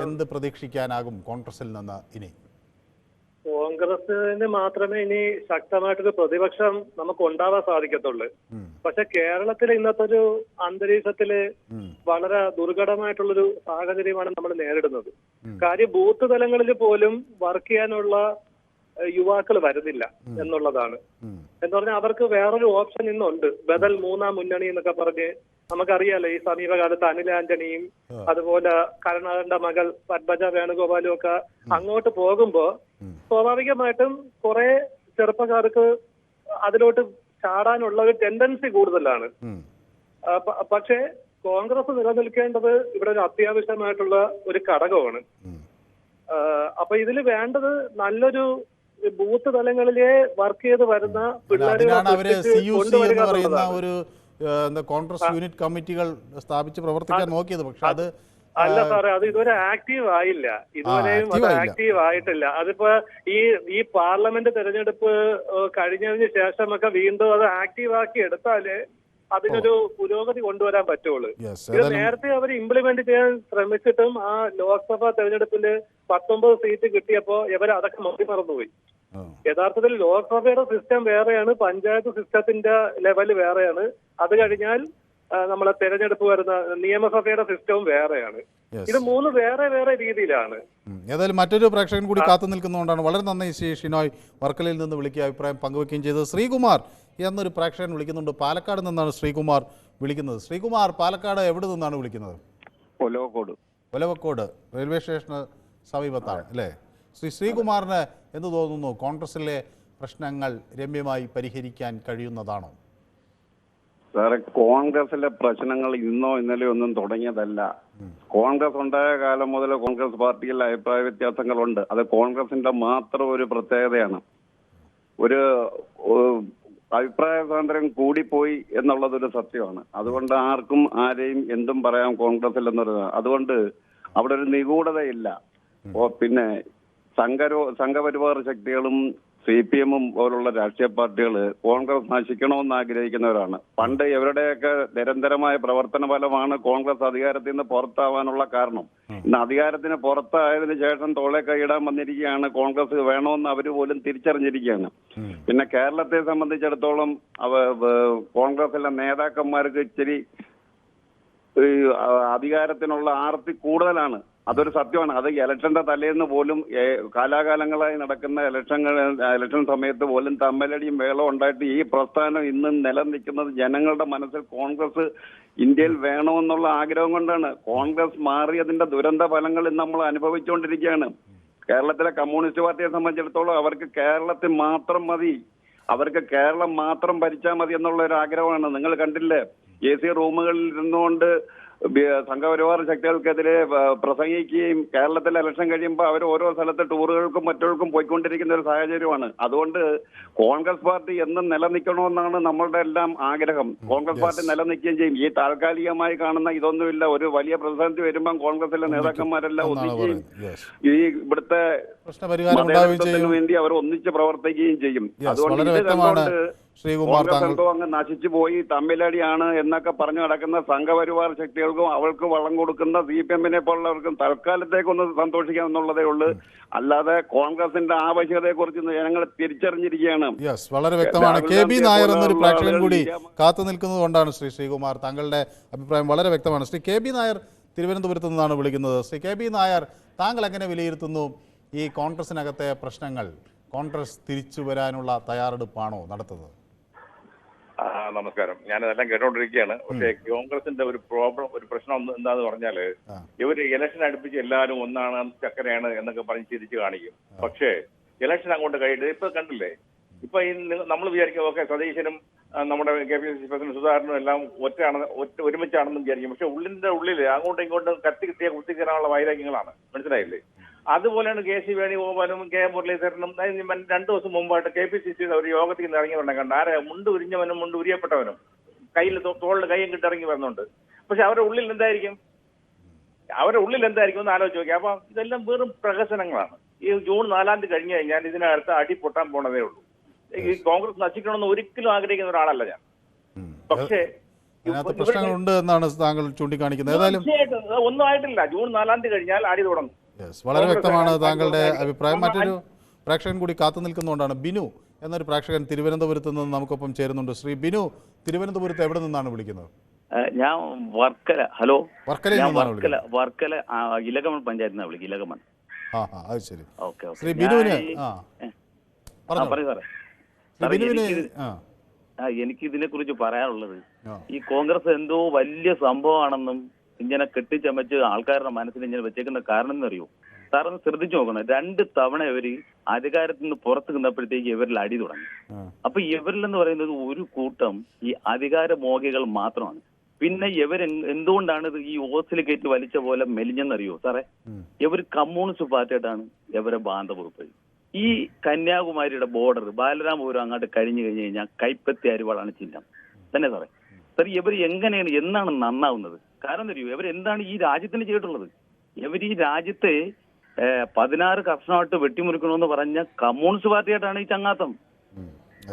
എന്ത് പ്രതീക്ഷിക്കാനാകും കോൺഗ്രസിൽ നിന്ന് ഇനി? കോൺഗ്രസിന് മാത്രമേ ഇനി ശക്തമായിട്ടൊരു പ്രതിപക്ഷം നമുക്ക് ഉണ്ടാവാൻ സാധിക്കത്തുള്ളൂ. പക്ഷെ കേരളത്തിലെ ഇന്നത്തെ ഒരു അന്തരീക്ഷത്തിൽ. വളരെ ദുർഘടമായിട്ടുള്ളൊരു സാഹചര്യമാണ് നമ്മൾ നേരിടുന്നത്. കാര്യം ബൂത്ത് തലങ്ങളിൽ പോലും വർക്ക് ചെയ്യാനുള്ള യുവാക്കൾ വരുന്നില്ല എന്നുള്ളതാണ് എന്ന് പറഞ്ഞാൽ അവർക്ക് വേറൊരു ഓപ്ഷൻ ഇന്നുണ്ട് ബദൽ മൂന്നാം മുന്നണി എന്നൊക്കെ പറഞ്ഞ് നമുക്കറിയാലോ ഈ സമീപകാലത്ത് അനിൽ ആന്റണിയും അതുപോലെ കരുണാകരന്റെ മകൾ പത്മജ വേണുഗോപാലും ഒക്കെ അങ്ങോട്ട് പോകുമ്പോ. സ്വാഭാവികമായിട്ടും കുറെ ചെറുപ്പക്കാർക്ക് അതിലോട്ട് ചാടാനുള്ള ഒരു ടെൻഡൻസി കൂടുതലാണ്. പക്ഷെ കോൺഗ്രസ് നിലനിൽക്കേണ്ടത് ഇവിടെ ഒരു അത്യാവശ്യമായിട്ടുള്ള ഒരു ഘടകമാണ്. അപ്പൊ ഇതിൽ വേണ്ടത് നല്ലൊരു ബൂത്ത് തലങ്ങളിലെ വർക്ക് ചെയ്ത് വരുന്ന പിള്ളേരെ ഒരു കോൺഗ്രസ് യൂണിറ്റ് കമ്മിറ്റികൾ സ്ഥാപിച്ച് പ്രവർത്തിക്കാൻ നോക്കിയത്. പക്ഷെ അത് അല്ല സാറേ അത് ഇതുവരെ ആക്റ്റീവ് ആയില്ല. ഇതുവരെയും അത് ആക്റ്റീവ് ആയിട്ടില്ല. അതിപ്പോ ഈ ഈ പാർലമെന്റ് തെരഞ്ഞെടുപ്പ് കഴിഞ്ഞതിന് ശേഷമൊക്കെ വീണ്ടും അത് ആക്റ്റീവ് ആക്കി എടുത്താലേ അതിനൊരു പുരോഗതി കൊണ്ടുവരാൻ പറ്റുള്ളൂ. ഇത് നേരത്തെ അവർ ഇംപ്ലിമെന്റ് ചെയ്യാൻ ശ്രമിച്ചിട്ടും ആ ലോക്സഭാ തെരഞ്ഞെടുപ്പിൽ പത്തൊമ്പത് സീറ്റ് കിട്ടിയപ്പോ ഇവർ അതൊക്കെ മതി മറന്നുപോയി. യഥാർത്ഥത്തിൽ ലോക്സഭയുടെ സിസ്റ്റം വേറെയാണ് പഞ്ചായത്ത് സിസ്റ്റത്തിന്റെ ലെവൽ വേറെയാണ്. അത് കഴിഞ്ഞാൽ നമ്മളെ തെരഞ്ഞെടുപ്പ് വരുന്ന നിയമസഭയുടെ സിസ്റ്റവും വേറെയാണ്. ഇത് മൂന്ന് വേറെ വേറെ രീതിയിലാണ്. ഏതായാലും മറ്റൊരു പ്രേക്ഷകൻ കൂടി കാത്തു നിൽക്കുന്നതുകൊണ്ടാണ് വളരെ നന്ദി ശ്രീ ഷിനോയ് വർക്കലയിൽ നിന്ന് വിളിക്കുക അഭിപ്രായം പങ്കുവയ്ക്കുകയും ചെയ്തത് ശ്രീകുമാർ എന്നൊരു പ്രേക്ഷകൻ വിളിക്കുന്നുണ്ട്. പാലക്കാട് നിന്നാണ് ശ്രീകുമാർ വിളിക്കുന്നത്. ശ്രീകുമാർ പാലക്കാട് എവിടെ നിന്നാണ് വിളിക്കുന്നത്? ഒലവക്കോട്. ഒലവക്കോട് റെയിൽവേ സ്റ്റേഷന് സമീപത്താണ് അല്ലേ? ശ്രീ ശ്രീകുമാറിന് എന്ത് തോന്നുന്നു? കോൺഗ്രസിലെ പ്രശ്നങ്ങൾ രമ്യമായി പരിഹരിക്കാൻ കഴിയുന്നതാണോ? സാറെ കോൺഗ്രസിലെ പ്രശ്നങ്ങൾ ഇന്നോ ഇന്നലെയോ ഒന്നും തുടങ്ങിയതല്ല. കോൺഗ്രസ് ഉണ്ടായ കാലം മുതൽ കോൺഗ്രസ് പാർട്ടിയിൽ അഭിപ്രായ വ്യത്യാസങ്ങളുണ്ട്. അത് കോൺഗ്രസിന്റെ മാത്രം ഒരു പ്രത്യേകതയാണ്. ഒരു അഭിപ്രായ സ്വാതന്ത്ര്യം കൂടിപ്പോയി എന്നുള്ളത് ഒരു സത്യമാണ്. അതുകൊണ്ട് ആർക്കും ആരെയും എന്തും പറയാം കോൺഗ്രസിൽ എന്നൊരു അതുകൊണ്ട് അവിടെ ഒരു നിഗൂഢതയില്ല. പിന്നെ സംഘരോ സംഘപരിവാർ ശക്തികളും സി പി എമ്മും പോലുള്ള രാഷ്ട്രീയ പാർട്ടികൾ കോൺഗ്രസ് നശിക്കണമെന്ന് ആഗ്രഹിക്കുന്നവരാണ്. പണ്ട് ഇവരുടെയൊക്കെ നിരന്തരമായ പ്രവർത്തന ഫലമാണ് കോൺഗ്രസ് അധികാരത്തിൽ നിന്ന് പുറത്താവാനുള്ള കാരണം. ഇന്ന് അധികാരത്തിന് പുറത്തായതിനു ശേഷം തോളെ കൈയിടാൻ വന്നിരിക്കുകയാണ് കോൺഗ്രസ്. വേണമെന്ന് അവർ പോലും തിരിച്ചറിഞ്ഞിരിക്കുകയാണ്. പിന്നെ കേരളത്തെ സംബന്ധിച്ചിടത്തോളം അവ കോൺഗ്രസിലെ നേതാക്കന്മാർക്ക് ഇച്ചിരി അധികാരത്തിനുള്ള ആർത്തി കൂടുതലാണ്. അതൊരു സത്യമാണ്. അത് ഇലക്ഷന്റെ തലേന്ന് പോലും കാലാകാലങ്ങളായി നടക്കുന്ന ഇലക്ഷൻ ഇലക്ഷൻ സമയത്ത് പോലും തമ്മലടിയും വേളവും ഉണ്ടായിട്ട് ഈ പ്രസ്ഥാനം ഇന്ന് നിലനിൽക്കുന്നത് ജനങ്ങളുടെ മനസ്സിൽ കോൺഗ്രസ് ഇന്ത്യയിൽ വേണമെന്നുള്ള ആഗ്രഹം കൊണ്ടാണ്. കോൺഗ്രസ് മാറിയതിന്റെ ദുരന്ത ഫലങ്ങൾ നമ്മൾ അനുഭവിച്ചുകൊണ്ടിരിക്കുകയാണ്. കേരളത്തിലെ കമ്മ്യൂണിസ്റ്റ് പാർട്ടിയെ സംബന്ധിച്ചിടത്തോളം അവർക്ക് കേരളത്തിൽ മാത്രം മതി. അവർക്ക് കേരളം മാത്രം ഭരിച്ചാൽ മതി എന്നുള്ള ഒരു ആഗ്രഹമാണ്. നിങ്ങൾ കണ്ടില്ലേ? എ സി റൂമുകളിൽ ഇരുന്നുകൊണ്ട് സംഘപരിവാർ ശക്തികൾക്കെതിരെ പ്രസംഗിക്കുകയും കേരളത്തിലെ ഇലക്ഷൻ കഴിയുമ്പോൾ അവർ ഓരോ സ്ഥലത്ത് ടൂറുകൾക്കും മറ്റുകൾക്കും പോയിക്കൊണ്ടിരിക്കുന്ന ഒരു സാഹചര്യമാണ്. അതുകൊണ്ട് കോൺഗ്രസ് പാർട്ടി എന്നും നിലനിൽക്കണമെന്നാണ് നമ്മളുടെ എല്ലാം ആഗ്രഹം. കോൺഗ്രസ് പാർട്ടി നിലനിൽക്കുകയും ചെയ്യും. ഈ താൽക്കാലികമായി കാണുന്ന ഇതൊന്നുമില്ല. ഒരു വലിയ പ്രതിസന്ധി വരുമ്പം കോൺഗ്രസിലെ നേതാക്കന്മാരെല്ലാം ഒന്നിക്കുകയും ഈ ഇവിടുത്തെ വേണ്ടി അവർ ഒന്നിച്ച് പ്രവർത്തിക്കുകയും ചെയ്യും. അതുകൊണ്ട് ശ്രീകുമാർ എന്തോ അങ്ങ് നശിച്ചു പോയി തമ്മിലടിയാണ് എന്നൊക്കെ പറഞ്ഞു നടക്കുന്ന സംഘപരിവാർ ശക്തികൾക്കും അവൾക്ക് വളം കൊടുക്കുന്ന സി പി എമ്മിനെ പോലുള്ളവർക്കും തൽക്കാലത്തേക്കൊന്ന് സന്തോഷിക്കാം എന്നുള്ളതേ ഉള്ളൂ. അല്ലാതെ കോൺഗ്രസിന്റെ ആവശ്യകതയെ കുറിച്ച് ജനങ്ങൾ തിരിച്ചറിഞ്ഞിരിക്കുകയാണ്. യെസ് വളരെ വ്യക്തമാണ്. കെ ബി നായർ എന്നൊരു പ്രേക്ഷകൻ കൂടി കാത്തു നിൽക്കുന്നത് കൊണ്ടാണ് ശ്രീ ശ്രീകുമാർ താങ്കളുടെ അഭിപ്രായം വളരെ വ്യക്തമാണ്. ശ്രീ കെ ബി നായർ തിരുവനന്തപുരത്ത് നിന്നാണ് വിളിക്കുന്നത്. ശ്രീ കെ ബി നായർ താങ്കൾ എങ്ങനെ വിലയിരുത്തുന്നു ഈ കോൺഗ്രസിനകത്തെ പ്രശ്നങ്ങൾ? കോൺഗ്രസ് തിരിച്ചു വരാനുള്ള തയ്യാറെടുപ്പാണോ നടത്തുന്നത്? നമസ്കാരം. ഞാൻ അതെല്ലാം കേട്ടോണ്ടിരിക്കുകയാണ് പക്ഷേ കോൺഗ്രസിന്റെ ഒരു പ്രോബ്ലം ഒരു പ്രശ്നം എന്താന്ന് പറഞ്ഞാൽ. ഇവർ ഇലക്ഷൻ അടുപ്പിച്ച് എല്ലാവരും ഒന്നാണ് ചക്കരയാണ് എന്നൊക്കെ പറഞ്ഞ് ചിരിച്ചു കാണിക്കും. പക്ഷേ ഇലക്ഷൻ അങ്ങോട്ട് കഴിഞ്ഞിട്ട് ഇപ്പൊ കണ്ടില്ലേ? ഇപ്പൊ ഈ നമ്മൾ വിചാരിക്കും ഓക്കെ സതീശനും നമ്മുടെ K P C C president സുധാകരനും എല്ലാം ഒറ്റയാണ് ഒറ്റ ഒരുമിച്ചാണെന്ന് വിചാരിക്കും. പക്ഷെ ഉള്ളിന്റെ ഉള്ളിൽ അങ്ങോട്ടും ഇങ്ങോട്ടും കത്തി കിട്ടിയ കുത്തിക്കയറാനുള്ള വൈരാഗ്യങ്ങളാണ്. മനസ്സിലായില്ലേ? അതുപോലെയാണ് കെ സി വേണുഗോപാലും കെ മുരളീധരനും രണ്ടു ദിവസം മുമ്പായിട്ട് കെ പി സി സിയുടെ ഒരു യോഗത്തിൽ നിന്ന് ഇറങ്ങിയതുകൊണ്ട് കണ്ട? ആരെ? മുണ്ട് ഉരിഞ്ഞവനും മുണ്ട് ഉരിയപ്പെട്ടവനും. കയ്യിൽ തോളിൽ കൈയും കിട്ടി ഇറങ്ങി വരുന്നുണ്ട്. പക്ഷെ അവരുടെ ഉള്ളിൽ എന്തായിരിക്കും? അവരുടെ ഉള്ളിൽ എന്തായിരിക്കും എന്ന് ആലോചിച്ച് നോക്കി അപ്പൊ ഇതെല്ലാം വെറും പ്രഹസനങ്ങളാണ്. ഈ ജൂൺ നാലാം തീയതി കഴിഞ്ഞു കഴിഞ്ഞാൽ ഇതിനകത്ത് അടി പൊട്ടാൻ പോണതേ ഉള്ളൂ. ഈ കോൺഗ്രസ് നശിക്കണമെന്ന് ഒരിക്കലും ആഗ്രഹിക്കുന്ന ഒരാളല്ല ഞാൻ. പക്ഷേ അതിനകത്ത് പ്രശ്നങ്ങളുണ്ട് എന്നാണ് താങ്കൾ ചൂണ്ടിക്കാണിക്കുന്നത്. ഏതായാലും തീർച്ചയായിട്ടും. ഒന്നും ആയിട്ടില്ല. ജൂൺ നാലാം തീയതി കഴിഞ്ഞാൽ അടി തുടങ്ങും. യെസ് വളരെ വ്യക്തമാണ് താങ്കളുടെ അഭിപ്രായം. മറ്റൊരു പ്രേക്ഷകൻ കൂടി കാത്തു നിൽക്കുന്നതുകൊണ്ടാണ് ബിനു എന്നൊരു പ്രേക്ഷകൻ തിരുവനന്തപുരത്ത് നിന്ന് നമുക്കൊപ്പം ചേരുന്നുണ്ട്. ശ്രീ ബിനു തിരുവനന്തപുരത്ത് എവിടെ നിന്നാണ് വിളിക്കുന്നത്? ഞാൻ വർക്കല. ഹലോ? വർക്കല ഞാൻ വർക്കല വർക്കല ഇലകമൺ പഞ്ചായത്തിൽ നിന്നാണ് വിളിക്കുക ഇലകമൺ. ആ അത് ശരി. Okay okay. ശ്രീ ബിനുവിന് ആ. പറഞ്ഞു സാറേ ശ്രീ സാറേ, ബിനുവിന് എനിക്കിത്- ആ. എനിക്ക് ഇതിനെ കുറിച്ച് പറയാനുള്ളത് ഈ കോൺഗ്രസ് എന്തോ വലിയ സംഭവമാണെന്നും ഇങ്ങനെ കെട്ടിച്ചമച്ച് ആൾക്കാരുടെ മനസ്സിൽ ഇങ്ങനെ വെച്ചേക്കുന്ന കാരണം എന്നറിയോ? സാറൊന്ന് ശ്രദ്ധിച്ചു നോക്കണം. രണ്ട് തവണ ഇവർ അധികാരത്തിൽ നിന്ന് പുറത്ത് നിന്നപ്പോഴത്തേക്ക് ഇവരിൽ അടി തുടങ്ങി. അപ്പൊ ഇവരിൽ എന്ന് പറയുന്നത് ഒരു കൂട്ടം ഈ അധികാര മോഹികൾ മാത്രമാണ്. പിന്നെ ഇവർ എന്തുകൊണ്ടാണ് ഇത് ഈ ഓസിൽ കയറ്റി വലിച്ച പോലെ മെലിഞ്ഞെന്നറിയോ സാറേ. ഇവർ കമ്മ്യൂണിസ്റ്റ് പാർട്ടിയായിട്ടാണ് ഇവരെ ബാന്ധവകുപ്പ് ഈ കന്യാകുമാരിയുടെ ബോർഡർ ബാലരാമപുരം അങ്ങോട്ട് കഴിഞ്ഞു കഴിഞ്ഞു കഴിഞ്ഞാൽ കൈപ്പത്തി അരുവാളാണ് ചിഹ്നം. തന്നെ സാറേ. സാർ ഇവർ എങ്ങനെയാണ് എന്നാണ് നന്നാവുന്നത്? കാരണം അറിയോ? ഇവർ എന്താണ് ഈ രാജ്യത്തിന് ചെയ്തിട്ടുള്ളത്? ഇവർ ഈ രാജ്യത്തെ പതിനാറ് കർഷനമായിട്ട് വെട്ടിമുറിക്കണമെന്ന് പറഞ്ഞ കമ്മ്യൂണിസ്റ്റ് പാർട്ടിയായിട്ടാണ് ഈ ചങ്ങാത്തം.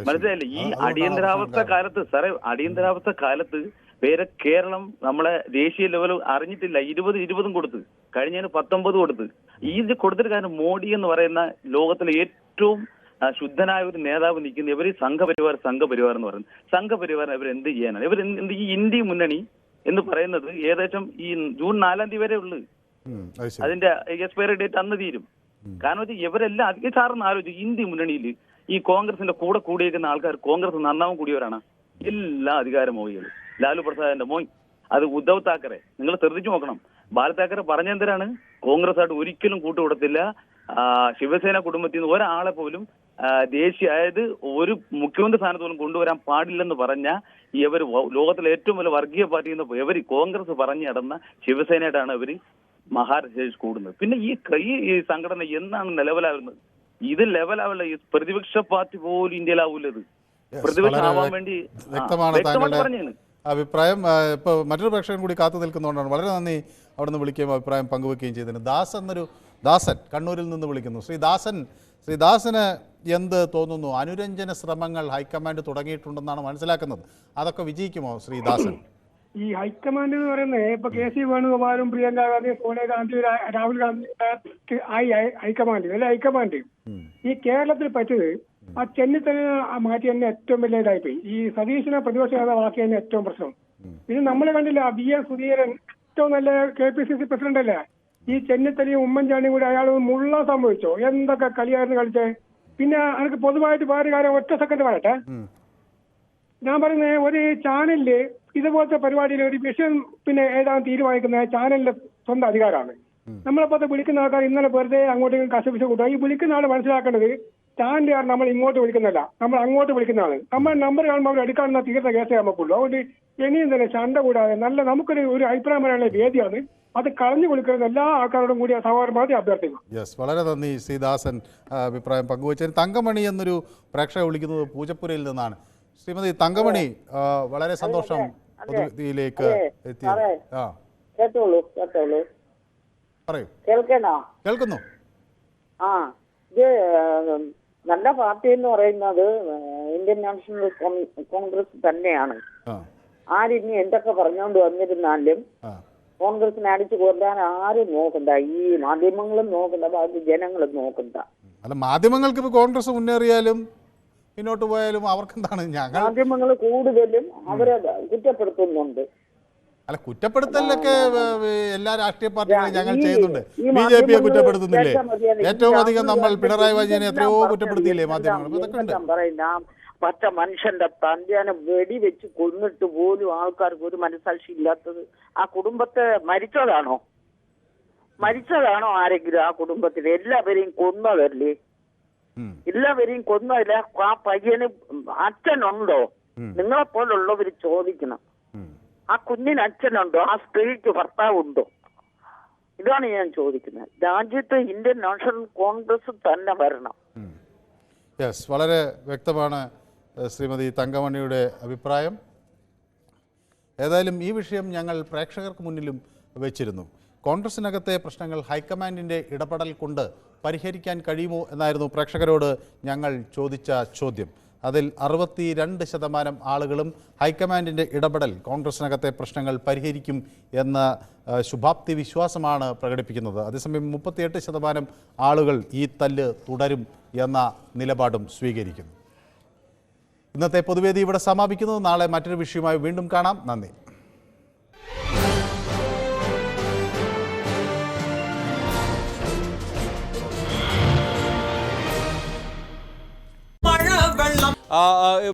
മനസ്സിലായില്ലേ? ഈ അടിയന്തരാവസ്ഥ കാലത്ത് സാറേ അടിയന്തരാവസ്ഥ കാലത്ത് വേറെ കേരളം നമ്മളെ ദേശീയ ലെവൽ അറിഞ്ഞിട്ടില്ല. ഇരുപത് ഇരുപതും കൊടുത്ത്. കഴിഞ്ഞതിന് പത്തൊമ്പത് കൊടുത്ത്. ഇത് കൊടുത്തിട്ട് കാരണം മോഡി എന്ന് പറയുന്ന ലോകത്തിലെ ഏറ്റവും ശുദ്ധനായ ഒരു നേതാവ് നിൽക്കുന്ന ഇവർ സംഘപരിവാർ സംഘപരിവാർ എന്ന് പറയുന്നത്. സംഘപരിവാർ ഇവർ എന്ത് ചെയ്യാനാണ്? ഇവർ എന്ത് ഈ ഇന്ത്യ മുന്നണി എന്ന് പറയുന്നത് ഏകദേശം ഈ ജൂൺ നാലാം തീയതി വരെ ഉള്ളു. അതിന്റെ എക്സ്പയറി ഡേറ്റ് അന്ന് തീരും. കാരണം വെച്ചാൽ ഇവരെല്ലാം അധികം സാറിന് ആലോചിച്ചു ഇന്ത്യ മുന്നണിയിൽ ഈ കോൺഗ്രസിന്റെ കൂടെ കൂടിയേക്കുന്ന ആൾക്കാർ കോൺഗ്രസ് നന്നാവും കൂടിയവരാണ്. എല്ലാ അധികാരമോഹികളും ലാലു പ്രസാദിന്റെ മോയ് അത് ഉദ്ധവ് താക്കറെ. നിങ്ങൾ ശ്രദ്ധിച്ചു നോക്കണം. ബാല താക്കറെ പറഞ്ഞെന്തരാണ് കോൺഗ്രസ് ആയിട്ട് ഒരിക്കലും കൂട്ടുകൊടുത്തില്ല. ശിവസേന കുടുംബത്തിൽ നിന്ന് ഒരാളെ പോലും ദേശീയ അതായത് ഒരു മുഖ്യമന്ത്രി സ്ഥാനത്ത് പോലും കൊണ്ടുവരാൻ പാടില്ലെന്ന് പറഞ്ഞ ഇവർ ലോകത്തിലെ ഏറ്റവും വലിയ വർഗീയ പാർട്ടി എന്ന് ഇവർ കോൺഗ്രസ് പറഞ്ഞു നടന്ന ശിവസേനയായിട്ടാണ് ഇവർ മഹാരാഷ്ട്രയിൽ കൂടുന്നത്. പിന്നെ ഈ ക- ഈ സംഘടന എന്നാണ് നിലവിലാവുന്നത് ഇത് ലെവലാവില്ല. ഈ പ്രതിപക്ഷ പാർട്ടി പോലും ഇന്ത്യയിലാവൂലത്. Yes, പ്രതിപക്ഷം ആവാൻ വേണ്ടി വ്യക്തമാണ് വ്യക്തമായിട്ട് പറഞ്ഞു പറഞ്ഞാണ് അഭിപ്രായം ഇപ്പോൾ മറ്റൊരു പ്രേക്ഷകൻ കൂടി കാത്തു നിൽക്കുന്നതുകൊണ്ടാണ് വളരെ നന്ദി അവിടെ നിന്ന് വിളിക്കുകയും അഭിപ്രായം പങ്കുവെക്കുകയും ചെയ്തതിന് ദാസ് എന്നൊരു ദാസൻ കണ്ണൂരിൽ നിന്ന് വിളിക്കുന്നു. ശ്രീ ദാസൻ ശ്രീ ദാസന് എന്ത് തോന്നുന്നു? അനുരഞ്ജന ശ്രമങ്ങൾ ഹൈക്കമാൻഡ് തുടങ്ങിയിട്ടുണ്ടെന്നാണ് മനസ്സിലാക്കുന്നത്. അതൊക്കെ വിജയിക്കുമോ ശ്രീ ദാസൻ? ഈ ഹൈക്കമാൻഡ് എന്ന് പറയുന്നത് ഇപ്പൊ കെ സി വേണുഗോപാലും പ്രിയങ്ക ഗാന്ധി സോണിയ ഗാന്ധി രാഹുൽ ഗാന്ധി ആയി ഹൈക്കമാൻഡ് അല്ലെ ഹൈക്കമാൻഡ്? ഈ കേരളത്തിൽ പറ്റത് ആ ചെന്നിത്തല മാറ്റി തന്നെ ഏറ്റവും വലിയ ഇതായിപ്പോയി ഈ സതീശനെ പ്രതിപക്ഷ നേതാവാക്കി തന്നെ ഏറ്റവും പ്രശ്നം. ഇത് നമ്മൾ കണ്ടില്ല വി എസ് സുധീരൻ ഏറ്റവും നല്ല K P C C president അല്ലേ? ഈ ചെന്നിത്തലയും ഉമ്മൻചാണ്ടിയും കൂടി അയാൾ മുള്ള സംഭവിച്ചോ? എന്തൊക്കെ കളിയായിരുന്നു കളിച്ചേ? പിന്നെ എനിക്ക് പൊതുവായിട്ട് വേറെ കാര്യം ഒറ്റ സെക്കൻഡ് പറയട്ടെ. ഞാൻ പറയുന്നത് ഒരു ചാനലിൽ ഇതുപോലത്തെ പരിപാടിയിൽ ഒരു വിഷയം പിന്നെ ഏതാണ് തീരുമാനിക്കുന്ന ചാനലിന്റെ സ്വന്തം അധികാരമാണ്. നമ്മളപ്പോ വിളിക്കുന്ന ആൾക്കാർ ഇന്നലെ വെറുതെ അങ്ങോട്ടേക്കും കശപിശ കൂട്ടുക ഈ വിളിക്കുന്ന ആൾ മനസ്സിലാക്കേണ്ടത് ചാനലുകാർ നമ്മൾ ഇങ്ങോട്ട് വിളിക്കുന്നല്ല നമ്മൾ അങ്ങോട്ട് വിളിക്കുന്നതാണ്. നമ്മൾ നമ്പർ കാണുമ്പോൾ അവർ എടുക്കാനുള്ള തീർത്ത കേസേ നമുക്കുള്ളൂ. അതുകൊണ്ട് ഇനിയും തന്നെ ചണ്ട കൂടാതെ നല്ല നമുക്കൊരു ഒരു അഭിപ്രായം പറയാനുള്ള വേദിയാണ്. അത് കളഞ്ഞു കൊടുക്കുന്ന എല്ലാ ആൾക്കാരോടും കൂടി സഹോദരമാതി അഭ്യർത്ഥിക്കും യെസ് വളരെ നന്ദി ശ്രീദാസൻ അഭിപ്രായം പങ്കുവച്ചതിന്. തങ്കമണി എന്നൊരു പ്രേക്ഷക വിളിക്കുന്നത് പൂജപ്പുരയിൽ നിന്നാണ്. ശ്രീമതി തങ്കമണി വളരെ സന്തോഷം പൊതുവിധിയിലേക്ക് കേട്ടോളൂ കേട്ടോളൂ. പറയൂ. കേൾക്കണോ? കേൾക്കുന്നു. ആ ഇത് നല്ല പാർട്ടി എന്ന് പറയുന്നത് ഇന്ത്യൻ നാഷണൽ കോൺ- കോൺഗ്രസ് തന്നെയാണ്. ആരിനി എന്തൊക്കെ പറഞ്ഞുകൊണ്ട് വന്നിരുന്നാലും. കോൺഗ്രസിനെ അടിച്ചു കൊല്ലാൻ ആരും നോക്കണ്ട. ഈ മാധ്യമങ്ങളും നോക്കണ്ട ബാക്കി ജനങ്ങളും നോക്കണ്ട. അല്ല മാധ്യമങ്ങൾക്ക് ഇപ്പൊ കോൺഗ്രസ് മുന്നേറിയാലും പിന്നോട്ട് പോയാലും അവർക്കെന്താണ് ഞങ്ങൾ? മാധ്യമങ്ങൾ കൂടുതലും അവരെ കുറ്റപ്പെടുത്തുന്നുണ്ട്. അല്ല കുറ്റപ്പെടുത്തലൊക്കെ എല്ലാ രാഷ്ട്രീയ പാർട്ടികളും ഞങ്ങൾ ചെയ്യുന്നുണ്ട്. ബി ജെ പിയെ കുറ്റപ്പെടുത്തുന്നില്ലേ? ഏറ്റവും അധികം നമ്മൾ പിണറായി വിജയനെ എത്രയോ കുറ്റപ്പെടുത്തിയില്ലേ മാധ്യമങ്ങൾ? ഇതൊക്കെ ഉണ്ട്. പച്ച മനുഷ്യന്റെ തന്ത്യാനെ വെടിവെച്ച് കൊന്നിട്ട് പോലും ആൾക്കാർക്ക് ഒരു മനസാക്ഷി ഇല്ലാത്തത് ആ കുടുംബത്തെ മരിച്ചതാണോ? മരിച്ചതാണോ ആരെങ്കിലും ആ കുടുംബത്തിൽ? എല്ലാവരെയും കൊന്നതല്ലേ? എല്ലാവരെയും കൊന്നതല്ല? ആ പയ്യന് അച്ഛനുണ്ടോ? നിങ്ങളെ പോലുള്ളവർ ചോദിക്കണം. ആ കുഞ്ഞിന് അച്ഛനുണ്ടോ? ആ സ്ത്രീക്ക് ഭർത്താവുണ്ടോ? ഇതാണ് ഞാൻ ചോദിക്കുന്നത്. രാജ്യത്ത് ഇന്ത്യൻ നാഷണൽ കോൺഗ്രസ് തന്നെ വരണം. യെസ് വളരെ വ്യക്തമാണ് ശ്രീമതി തങ്കമണിയുടെ അഭിപ്രായം. ഏതായാലും ഈ വിഷയം ഞങ്ങൾ പ്രേക്ഷകർക്ക് മുന്നിലും വെച്ചിരുന്നു. കോൺഗ്രസിനകത്തെ പ്രശ്നങ്ങൾ ഹൈക്കമാൻഡിന്റെ ഇടപെടൽ കൊണ്ട് പരിഹരിക്കാൻ കഴിയുമോ എന്നായിരുന്നു പ്രേക്ഷകരോട് ഞങ്ങൾ ചോദിച്ച ചോദ്യം. അതിൽ അറുപത്തി രണ്ട് ശതമാനം ആളുകളും ഹൈക്കമാൻഡിന്റെ ഇടപെടൽ കോൺഗ്രസിനകത്തെ പ്രശ്നങ്ങൾ പരിഹരിക്കും എന്ന ശുഭാപ്തി വിശ്വാസമാണ് പ്രകടിപ്പിക്കുന്നത്. അതേസമയം മുപ്പത്തിയെട്ട് ശതമാനം ആളുകൾ ഈ തല്ല് തുടരും എന്ന നിലപാടും സ്വീകരിക്കുന്നു. ഇന്നത്തെ പൊതുവേദി ഇവിടെ സമാപിക്കുന്നു. നാളെ മറ്റൊരു വിഷയവുമായി വീണ്ടും കാണാം. നന്ദി. Uh, it